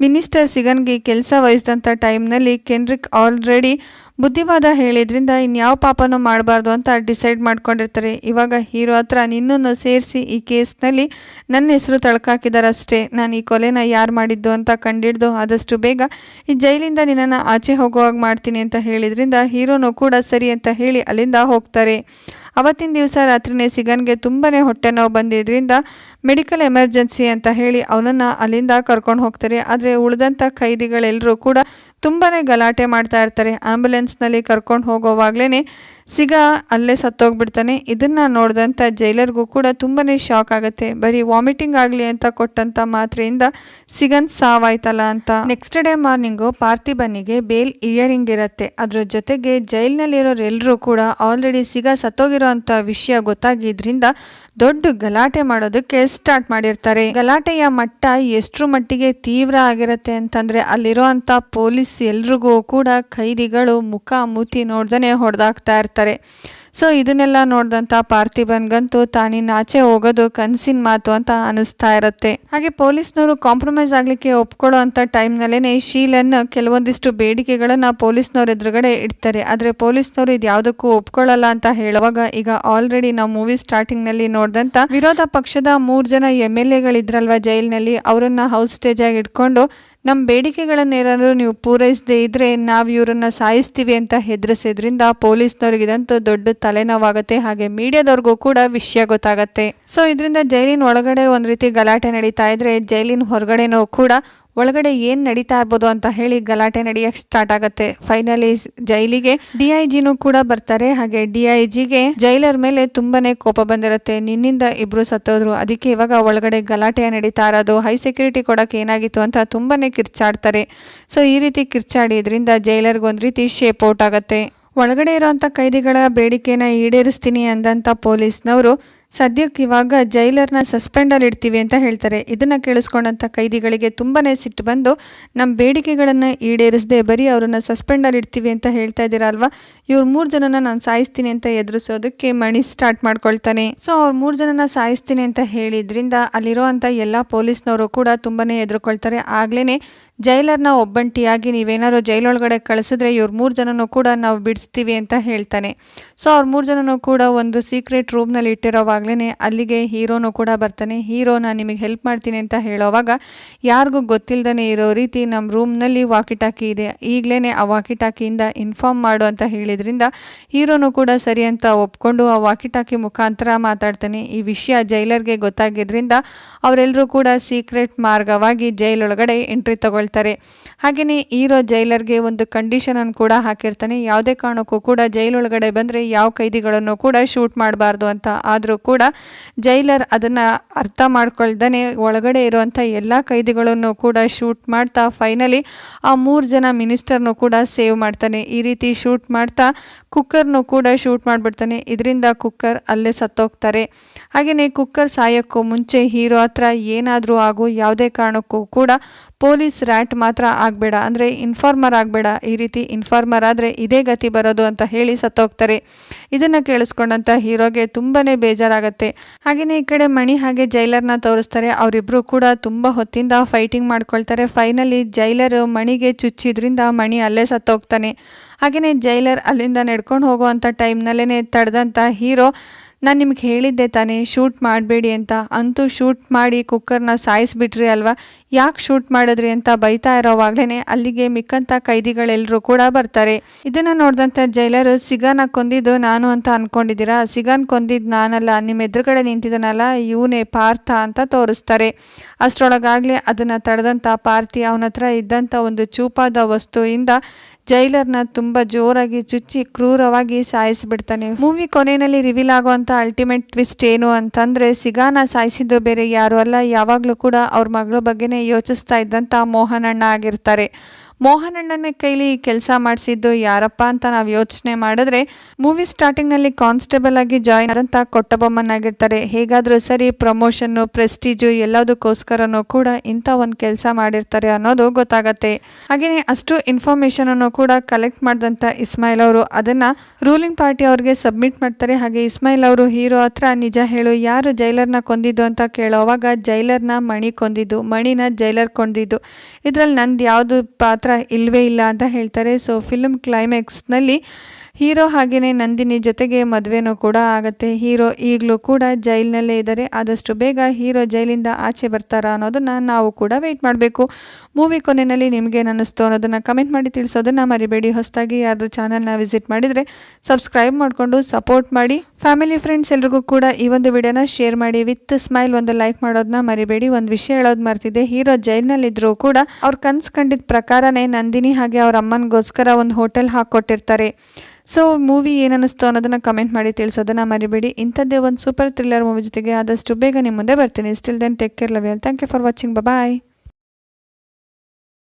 ಮಿನಿಸ್ಟರ್ ಸಿಗನ್ಗೆ ಕೆಲಸ ವಹಿಸಿದಂಥ ಟೈಮ್ನಲ್ಲಿ ಕೆನ್ರಿಕ್ ಆಲ್ರೆಡಿ ಬುದ್ಧಿವಾದ ಹೇಳಿದ್ರಿಂದ ಇನ್ಯಾವ ಪಾಪನೂ ಮಾಡಬಾರ್ದು ಅಂತ ಡಿಸೈಡ್ ಮಾಡ್ಕೊಂಡಿರ್ತಾರೆ. ಇವಾಗ ಹೀರೋ ಹತ್ರ ನಿನ್ನನ್ನು ಸೇರಿಸಿ ಈ ಕೇಸ್ನಲ್ಲಿ ನನ್ನ ಹೆಸರು ತಳ್ಕಾಕಿದಾರಷ್ಟೇ. ನಾನು ಈ ಕೊಲೆನ ಯಾರು ಮಾಡಿದ್ದು ಅಂತ ಕಂಡಿಡ್ದು ಆದಷ್ಟು ಬೇಗ ಈ ಜೈಲಿಂದ ನಿನ್ನನ್ನು ಆಚೆ ಹೋಗುವಾಗ ಮಾಡ್ತೀನಿ ಅಂತ ಹೇಳಿದ್ರಿಂದ ಹೀರೋನು ಕೂಡ ಸರಿ ಅಂತ ಹೇಳಿ ಅಲ್ಲಿಂದ ಹೋಗ್ತಾರೆ. ಅವತ್ತಿನ ದಿವಸ ರಾತ್ರಿನೇ ಸಿಗನ್ಗೆ ತುಂಬನೇ ಹೊಟ್ಟೆ ನೋವು ಬಂದಿದ್ರಿಂದ ಮೆಡಿಕಲ್ ಎಮರ್ಜೆನ್ಸಿ ಅಂತ ಹೇಳಿ ಅವನನ್ನು ಅಲ್ಲಿಂದ ಕರ್ಕೊಂಡು ಹೋಗ್ತಾರೆ. ಆದರೆ ಉಳಿದಂಥ ಖೈದಿಗಳೆಲ್ಲರೂ ಕೂಡ ತುಂಬಾ ಗಲಾಟೆ ಮಾಡ್ತಾ ಇರ್ತಾರೆ. ಆ್ಯಂಬುಲೆನ್ಸ್ನಲ್ಲಿ ಕರ್ಕೊಂಡು ಹೋಗೋವಾಗ್ಲೇ ಸಿಗ ಅಲ್ಲೇ ಸತ್ತೋಗ್ಬಿಡ್ತಾನೆ. ಇದನ್ನು ನೋಡಿದಂಥ ಜೈಲರ್ಗೂ ಕೂಡ ತುಂಬಾ ಶಾಕ್ ಆಗುತ್ತೆ. ಬರೀ ವಾಮಿಟಿಂಗ್ ಆಗಲಿ ಅಂತ ಕೊಟ್ಟಂಥ ಮಾತ್ರೆಯಿಂದ ಸಿಗನ್ ಸಾವಾಯ್ತಲ್ಲ ಅಂತ. ನೆಕ್ಸ್ಟ್ ಡೇ ಮಾರ್ನಿಂಗು ಪಾರ್ಥಿಬನಿಗೆ ಬೇಲ್ ಇಯರಿಂಗ್ ಇರುತ್ತೆ. ಅದ್ರ ಜೊತೆಗೆ ಜೈಲ್ನಲ್ಲಿರೋರೆಲ್ಲರೂ ಕೂಡ ಆಲ್ರೆಡಿ ಸಿಗ ಸತ್ತೋಗಿರೋ ಅಂಥ ವಿಷಯ ಗೊತ್ತಾಗಿದ್ರಿಂದ ದೊಡ್ಡ ಗಲಾಟೆ ಮಾಡೋದಕ್ಕೆ ಸ್ಟಾರ್ಟ್ ಮಾಡಿರ್ತಾರೆ. ಗಲಾಟೆಯ ಮಟ್ಟ ಎಷ್ಟರ ಮಟ್ಟಿಗೆ ತೀವ್ರ ಆಗಿರುತ್ತೆ ಅಂತಂದ್ರೆ ಅಲ್ಲಿರೋ ಅಂಥ ಪೊಲೀಸ್ ಎಲ್ರಿಗೂ ಕೂಡ ಖೈದಿಗಳು ಮುಖ ಮೂತಿ ನೋಡ್ದೇ ಹೊಡೆದಾಕ್ತಾ ಇರ್ತಾರೆ. ಮಾಡ್ತಾರೆ ಸೊ ಇದನ್ನೆಲ್ಲ ನೋಡಿದಂಥ ಪಾರ್ಥಿಬನ್ಗಂತೂ ತಾನಿನ ಆಚೆ ಹೋಗೋದು ಕನಸಿನ ಮಾತು ಅಂತ ಅನಿಸ್ತಾ ಇರುತ್ತೆ. ಹಾಗೆ ಪೊಲೀಸ್ನವರು ಕಾಂಪ್ರಮೈಸ್ ಆಗಲಿಕ್ಕೆ ಒಪ್ಕೊಳ್ಳೋ ಅಂಥ ಟೈಮ್ನಲ್ಲೇ ಶೀಲನ್ ಕೆಲವೊಂದಿಷ್ಟು ಬೇಡಿಕೆಗಳನ್ನು ಪೊಲೀಸ್ನವ್ರ ಎದುರುಗಡೆ ಇಡ್ತಾರೆ. ಆದರೆ ಪೊಲೀಸ್ನವರು ಇದು ಯಾವುದಕ್ಕೂ ಒಪ್ಕೊಳ್ಳಲ್ಲ ಅಂತ ಹೇಳುವಾಗ ಈಗ ಆಲ್ರೆಡಿ ನಾವು ಮೂವಿ ಸ್ಟಾರ್ಟಿಂಗ್ನಲ್ಲಿ ನೋಡಿದಂಥ ವಿರೋಧ ಪಕ್ಷದ ಮೂರು ಜನ ಎಂ ಎಲ್ ಎಗಳಿದ್ರಲ್ವ ಜೈಲಿನಲ್ಲಿ, ಅವರನ್ನ ಹೌಸ್ ಸ್ಟೇಜಾಗಿ ಇಟ್ಕೊಂಡು ನಮ್ಮ ಬೇಡಿಕೆಗಳನ್ನೇನಾದರೂ ನೀವು ಪೂರೈಸದೇ ಇದ್ರೆ ನಾವು ಇವರನ್ನು ಸಾಯಿಸ್ತೀವಿ ಅಂತ ಹೆದರಿಸಿದ್ರಿಂದ ಪೊಲೀಸ್ನವ್ರಿಗೆ ಇದಂತೂ ದೊಡ್ಡ ತಲೆನೋವಾಗುತ್ತೆ, ಹಾಗೆ ಮೀಡಿಯಾದವ್ರಿಗೂ ಕೂಡ ವಿಷಯ ಗೊತ್ತಾಗತ್ತೆ. ಸೊ ಇದರಿಂದ ಜೈಲಿನ ಒಳಗಡೆ ಒಂದು ರೀತಿ ಗಲಾಟೆ ನಡೀತಾ ಇದ್ರೆ, ಜೈಲಿನ ಹೊರಗಡೆನೂ ಕೂಡ ಒಳಗಡೆ ಏನು ನಡೀತಾ ಇರ್ಬೋದು ಅಂತ ಹೇಳಿ ಗಲಾಟೆ ನಡೆಯಕ್ಕೆ ಸ್ಟಾರ್ಟ್ ಆಗುತ್ತೆ. ಫೈನಲಿ ಜೈಲಿಗೆ ಡಿ ಐ ಕೂಡ ಬರ್ತಾರೆ, ಹಾಗೆ ಡಿ ಐ ಜೈಲರ್ ಮೇಲೆ ತುಂಬಾನೇ ಕೋಪ ಬಂದಿರತ್ತೆ. ನಿನ್ನಿಂದ ಇಬ್ರು ಸತ್ತೋದ್ರು, ಅದಕ್ಕೆ ಇವಾಗ ಒಳಗಡೆ ಗಲಾಟೆ ನಡೀತಾ ಇರೋದು, ಹೈ ಸೆಕ್ಯೂರಿಟಿ ಕೊಡಕ್ಕೆ ಏನಾಗಿತ್ತು ಅಂತ ತುಂಬಾನೇ ಕಿರ್ಚಾಡ್ತಾರೆ. ಸೊ ಈ ರೀತಿ ಕಿರ್ಚಾಡಿದ್ರಿಂದ ಜೈಲರ್ಗೆ ಒಂದು ರೀತಿ ಶೇಪ್ ಔಟ್ ಆಗುತ್ತೆ. ಒಳಗಡೆ ಇರೋಂಥ ಕೈದಿಗಳ ಬೇಡಿಕೆನ ಈಡೇರಿಸ್ತೀನಿ ಅಂದಂಥ ಪೊಲೀಸ್ನವರು ಸದ್ಯಕ್ಕೆ ಇವಾಗ ಜೈಲರ್ನ ಸಸ್ಪೆಂಡಲ್ಲಿ ಇಡ್ತೀವಿ ಅಂತ ಹೇಳ್ತಾರೆ. ಇದನ್ನು ಕೇಳಿಸ್ಕೊಂಡಂಥ ಕೈದಿಗಳಿಗೆ ತುಂಬಾ ಸಿಟ್ಟು ಬಂದು ನಮ್ಮ ಬೇಡಿಕೆಗಳನ್ನು ಈಡೇರಿಸದೆ ಬರೀ ಅವರನ್ನು ಸಸ್ಪೆಂಡಲ್ಲಿ ಇಡ್ತೀವಿ ಅಂತ ಹೇಳ್ತಾ ಇದ್ದೀರಾ ಅಲ್ವಾ ಇವ್ರು ಮೂರು ಜನನ ನಾನು ಸಾಯಿಸ್ತೀನಿ ಅಂತ ಎದುರಿಸೋದಕ್ಕೆ ಮಣಿ ಸ್ಟಾರ್ಟ್ ಮಾಡ್ಕೊಳ್ತಾನೆ. ಸೊ ಅವ್ರು ಮೂರು ಜನನ ಸಾಯಿಸ್ತೀನಿ ಅಂತ ಹೇಳಿದ್ರಿಂದ ಅಲ್ಲಿರೋ ಅಂಥ ಎಲ್ಲ ಪೊಲೀಸ್ನವರು ಕೂಡ ತುಂಬಾ ಎದುರುಕೊಳ್ತಾರೆ. ಆಗ್ಲೇ ಜೈಲರ್ನ ಒಬ್ಬಂಟಿಯಾಗಿ ನೀವೇನಾದ್ರು ಜೈಲೊಳಗಡೆ ಕಳಿಸಿದ್ರೆ ಇವ್ರ ಮೂರು ಜನನೂ ಕೂಡ ನಾವು ಬಿಡಿಸ್ತೀವಿ ಅಂತ ಹೇಳ್ತಾನೆ. ಸೊ ಅವ್ರ ಮೂರು ಜನನೂ ಕೂಡ ಒಂದು ಸೀಕ್ರೆಟ್ ರೂಮ್ನಲ್ಲಿ ಇಟ್ಟಿರೋವಾಗ್ಲೇ ಅಲ್ಲಿಗೆ ಹೀರೋನು ಕೂಡ ಬರ್ತಾನೆ. ಹೀರೋ ನಾನು ನಿಮಗೆ ಹೆಲ್ಪ್ ಮಾಡ್ತೀನಿ ಅಂತ ಹೇಳೋವಾಗ ಯಾರಿಗೂ ಗೊತ್ತಿಲ್ಲದೇ ಇರೋ ರೀತಿ ನಮ್ಮ ರೂಮ್ನಲ್ಲಿ ವಾಕಿಟಾಕಿ ಇದೆ. ಈಗಲೇ ಆ ವಾಕಿಟಾಕಿಯಿಂದ ಇನ್ಫಾರ್ಮ್ ಮಾಡು ಅಂತ ಹೇಳಿದ್ರಿಂದ ಹೀರೋನು ಕೂಡ ಸರಿ ಅಂತ ಒಪ್ಕೊಂಡು ಆ ವಾಕಿಟಾಕಿ ಮುಖಾಂತರ ಮಾತಾಡ್ತಾನೆ. ಈ ವಿಷಯ ಜೈಲರ್ಗೆ ಗೊತ್ತಾಗಿದ್ರಿಂದ ಅವರೆಲ್ಲರೂ ಕೂಡ ಸೀಕ್ರೆಟ್ ಮಾರ್ಗವಾಗಿ ಜೈಲೊಳಗಡೆ ಎಂಟ್ರಿ ತಗೊಳ್ತಾರೆ ಮಾಡ್ಕೊಳ್ತಾರೆ ಹಾಗೆಯೇ ಹೀರೋ ಜೈಲರ್ಗೆ ಒಂದು ಕಂಡೀಷನನ್ನು ಕೂಡ ಹಾಕಿರ್ತಾನೆ. ಯಾವುದೇ ಕಾರಣಕ್ಕೂ ಕೂಡ ಜೈಲೊಳಗಡೆ ಬಂದರೆ ಯಾವ ಕೈದಿಗಳನ್ನು ಕೂಡ ಶೂಟ್ ಮಾಡಬಾರ್ದು ಅಂತ ಆದರೂ ಕೂಡ ಜೈಲರ್ ಅದನ್ನು ಅರ್ಥ ಮಾಡ್ಕೊಳ್ದೇ ಒಳಗಡೆ ಇರುವಂಥ ಎಲ್ಲ ಕೈದಿಗಳನ್ನು ಕೂಡ ಶೂಟ್ ಮಾಡ್ತಾ ಫೈನಲಿ ಆ ಮೂರು ಜನ ಮಿನಿಸ್ಟರ್ನು ಕೂಡ ಸೇವ್ ಮಾಡ್ತಾನೆ. ಈ ರೀತಿ ಶೂಟ್ ಮಾಡ್ತಾ ಕುಕ್ಕರ್ನು ಕೂಡ ಶೂಟ್ ಮಾಡಿಬಿಡ್ತಾನೆ. ಇದರಿಂದ ಕುಕ್ಕರ್ ಅಲ್ಲೇ ಸತ್ತೋಗ್ತಾರೆ. ಹಾಗೆಯೇ ಕುಕ್ಕರ್ ಸಾಯೋಕ್ಕೂ ಮುಂಚೆ ಹೀರೋ ಹತ್ರ ಏನಾದರೂ ಆಗು, ಯಾವುದೇ ಕಾರಣಕ್ಕೂ ಕೂಡ ಪೊಲೀಸ್ ರ್ಯಾಟ್ ಮಾತ್ರ ಆಗಬೇಡ, ಅಂದರೆ ಇನ್ಫಾರ್ಮರ್ ಆಗಬೇಡ, ಈ ರೀತಿ ಇನ್ಫಾರ್ಮರ್ ಆದರೆ ಇದೇ ಗತಿ ಬರೋದು ಅಂತ ಹೇಳಿ ಸತ್ತೋಗ್ತಾರೆ. ಇದನ್ನು ಕೇಳಿಸ್ಕೊಂಡಂಥ ಹೀರೋಗೆ ತುಂಬಾ ಬೇಜಾರಾಗತ್ತೆ. ಹಾಗೆಯೇ ಈ ಕಡೆ ಮಣಿ ಹಾಗೆ ಜೈಲರ್ನ ತೋರಿಸ್ತಾರೆ ಅವರಿಬ್ಬರು ಕೂಡ ತುಂಬ ಹೊತ್ತಿಂದ ಫೈಟಿಂಗ್ ಮಾಡ್ಕೊಳ್ತಾರೆ. ಫೈನಲಿ ಜೈಲರ್ ಮಣಿಗೆ ಚುಚ್ಚಿದ್ರಿಂದ ಮಣಿ ಅಲ್ಲೇ ಸತ್ತೋಗ್ತಾನೆ. ಹಾಗೆಯೇ ಜೈಲರ್ ಅಲ್ಲಿಂದ ನಡ್ಕೊಂಡು ಹೋಗುವಂಥ ಟೈಮ್ನಲ್ಲೇ ತಡೆದಂಥ ಹೀರೋ ನಾನು ನಿಮ್ಗೆ ಹೇಳಿದ್ದೆ ತಾನೇ ಶೂಟ್ ಮಾಡಬೇಡಿ ಅಂತ. ಅಂತೂ ಶೂಟ್ ಮಾಡಿ ಕುಕ್ಕರ್ನ ಸಾಯಿಸಿಬಿಟ್ರಿ ಅಲ್ವಾ? ಯಾಕೆ ಶೂಟ್ ಮಾಡಿದ್ರಿ ಅಂತ ಬೈತಾ ಇರೋವಾಗ್ಲೇ ಅಲ್ಲಿಗೆ ಮಿಕ್ಕಂಥ ಕೈದಿಗಳೆಲ್ಲರೂ ಕೂಡ ಬರ್ತಾರೆ. ಇದನ್ನು ನೋಡಿದಂಥ ಜೈಲರು, ಸಿಗಾನ ಕೊಂದಿದ್ದು ನಾನು ಅಂತ ಅಂದ್ಕೊಂಡಿದ್ದೀರಾ ಸಿಗನ್ ಕೊಂದಿದ್ದು ನಾನಲ್ಲ ನಿಮ್ಮ ಎದುರುಗಡೆ ನಿಂತಿದ್ದಾನಲ್ಲ ಇವನೇ ಪಾರ್ಥ ಅಂತ ತೋರಿಸ್ತಾರೆ. ಅಷ್ಟರೊಳಗಾಗಲೇ ಅದನ್ನು ತಡೆದಂಥ ಪಾರ್ಥಿ ಅವನ ಹತ್ರ ಇದ್ದಂಥ ಒಂದು ಚೂಪಾದ ವಸ್ತುವಿಂದ ಜೈಲರ್ನ ತುಂಬ ಜೋರಾಗಿ, ಚುಚ್ಚಿ, ಕ್ರೂರವಾಗಿ ಸಾಯಿಸಿಬಿಡ್ತಾನೆ. ಮೂವಿ ಕೊನೆಯಲ್ಲಿ ರಿವೀಲ್ ಆಗುವಂಥ ಅಲ್ಟಿಮೇಟ್ ಟ್ವಿಸ್ಟ್ ಏನು ಅಂತಂದ್ರೆ, ಸಿಗಾನ ಸಾಯಿಸಿದ್ದು ಬೇರೆ ಯಾರು ಅಲ್ಲ, ಯಾವಾಗಲೂ ಕೂಡ ಅವ್ರ ಮಗಳ ಬಗ್ಗೆನೇ ಯೋಚಿಸ್ತಾ ಇದ್ದಂಥ ಮೋಹನಣ್ಣ ಆಗಿರ್ತಾರೆ. ಮೋಹನಣ್ಣನ ಕೈಲಿ ಕೆಲಸ ಮಾಡಿಸಿದ್ದು ಯಾರಪ್ಪ ಅಂತ ನಾವು ಯೋಚನೆ ಮಾಡಿದ್ರೆ ಮೂವಿ ಸ್ಟಾರ್ಟಿಂಗ್ನಲ್ಲಿ ಕಾನ್ಸ್ಟೇಬಲ್ ಆಗಿ ಜಾಯ್ನ್ ಆದಂಥ ಕೊಟ್ಟಬೊಮ್ಮನಾಗಿರ್ತಾರೆ. ಹೇಗಾದರೂ ಸರಿ ಪ್ರಮೋಷನ್ನು ಪ್ರೆಸ್ಟೀಜು ಎಲ್ಲದಕ್ಕೋಸ್ಕರನೂ ಕೂಡ ಇಂಥ ಒಂದು ಕೆಲಸ ಮಾಡಿರ್ತಾರೆ ಅನ್ನೋದು ಗೊತ್ತಾಗತ್ತೆ. ಹಾಗೆಯೇ ಅಷ್ಟು ಇನ್ಫಾರ್ಮೇಷನನ್ನು ಕೂಡ ಕಲೆಕ್ಟ್ ಮಾಡಿದಂಥ ಇಸ್ಮಾಯಿಲ್ ಅವರು. ಅದನ್ನು ರೂಲಿಂಗ್ ಪಾರ್ಟಿ ಅವ್ರಿಗೆ ಸಬ್ಮಿಟ್ ಮಾಡ್ತಾರೆ. ಹಾಗೆ ಇಸ್ಮಾಯಿಲ್ ಅವರು ಹೀರೋ ಹತ್ರ ನಿಜ ಹೇಳು, ಯಾರು ಜೈಲರ್ನ ಕೊಂದಿದ್ದು ಅಂತ ಕೇಳೋವಾಗ ಜೈಲರ್ನ ಮಣಿ ಕೊಂದಿದ್ದು, ಮಣಿನ ಜೈಲರ್ ಕೊಂದಿದ್ದು. ಇದರಲ್ಲಿ ನಂದು ಯಾವುದು ಪಾತ್ರ ಇಲ್ಲವೇ ಇಲ್ಲ ಅಂತ ಹೇಳ್ತಾರೆ. ಸೊ ಫಿಲ್ಮ್ ಕ್ಲೈಮ್ಯಾಕ್ಸ್ನಲ್ಲಿ ಹೀರೋ ಹಾಗೆಯೇ ನಂದಿನಿ ಜೊತೆಗೆ ಮದುವೆನೂ ಕೂಡ ಆಗುತ್ತೆ. ಹೀರೋ ಈಗಲೂ ಕೂಡ ಜೈಲಿನಲ್ಲೇ ಇದ್ದಾರೆ ಆದಷ್ಟು ಬೇಗ ಹೀರೋ ಜೈಲಿಂದ ಆಚೆ ಬರ್ತಾರಾ ಅನ್ನೋದನ್ನು ನಾವು ಕೂಡ ವೆಯ್ಟ್ ಮಾಡಬೇಕು. ಮೂವಿ ಕೊನೆಯಲ್ಲಿ ನಿಮಗೆ ಅನ್ನಿಸ್ತು ಅನ್ನೋದನ್ನು ಕಮೆಂಟ್ ಮಾಡಿ ತಿಳಿಸೋದನ್ನು ಮರಿಬೇಡಿ. ಹೊಸದಾಗಿ ಯಾರು ಚಾನಲ್ನ ವಿಸಿಟ್ ಮಾಡಿದರೆ ಸಬ್ಸ್ಕ್ರೈಬ್ ಮಾಡಿಕೊಂಡು ಸಪೋರ್ಟ್ ಮಾಡಿ. ಫ್ಯಾಮಿಲಿ ಫ್ರೆಂಡ್ಸ್ ಎಲ್ರಿಗೂ ಕೂಡ ಈ ಒಂದು ವಿಡಿಯೋನ ಶೇರ್ ಮಾಡಿ. ವಿತ್ ಸ್ಮೈಲ್ ಒಂದು ಲೈಕ್ ಮಾಡೋದನ್ನ ಮರಿಬೇಡಿ. ಒಂದು ವಿಷಯ ಹೇಳೋದು ಮರ್ತಿದೆ ಹೀರೋ ಜೈಲಿನಲ್ಲಿದ್ದರೂ ಕೂಡ ಅವ್ರ ಕನ್ಸು ಕಂಡಿದ್ದ ಪ್ರಕಾರನೇ ನಂದಿನಿ ಹಾಗೆ ಅವ್ರ ಅಮ್ಮನಿಗೋಸ್ಕರ ಒಂದು ಹೋಟೆಲ್ ಹಾಕ್ಕೊಟ್ಟಿರ್ತಾರೆ. ಸೊ ಮೂವಿ ಏನನ್ನಿಸ್ತು ಅನ್ನೋದನ್ನು ಕಮೆಂಟ್ ಮಾಡಿ ತಿಳಿಸೋದನ್ನು ಮರಿಬೇಡಿ. ಇಂಥದ್ದೇ ಒಂದು ಸೂಪರ್ ಥ್ರಿಲ್ಲರ್ ಮೂವಿ ಜೊತೆಗೆ ಆದಷ್ಟು ಬೇಗ ನಿಮ್ಮ ಮುಂದೆ ಬರ್ತೀನಿ. Still then take care love you thank you for watching bye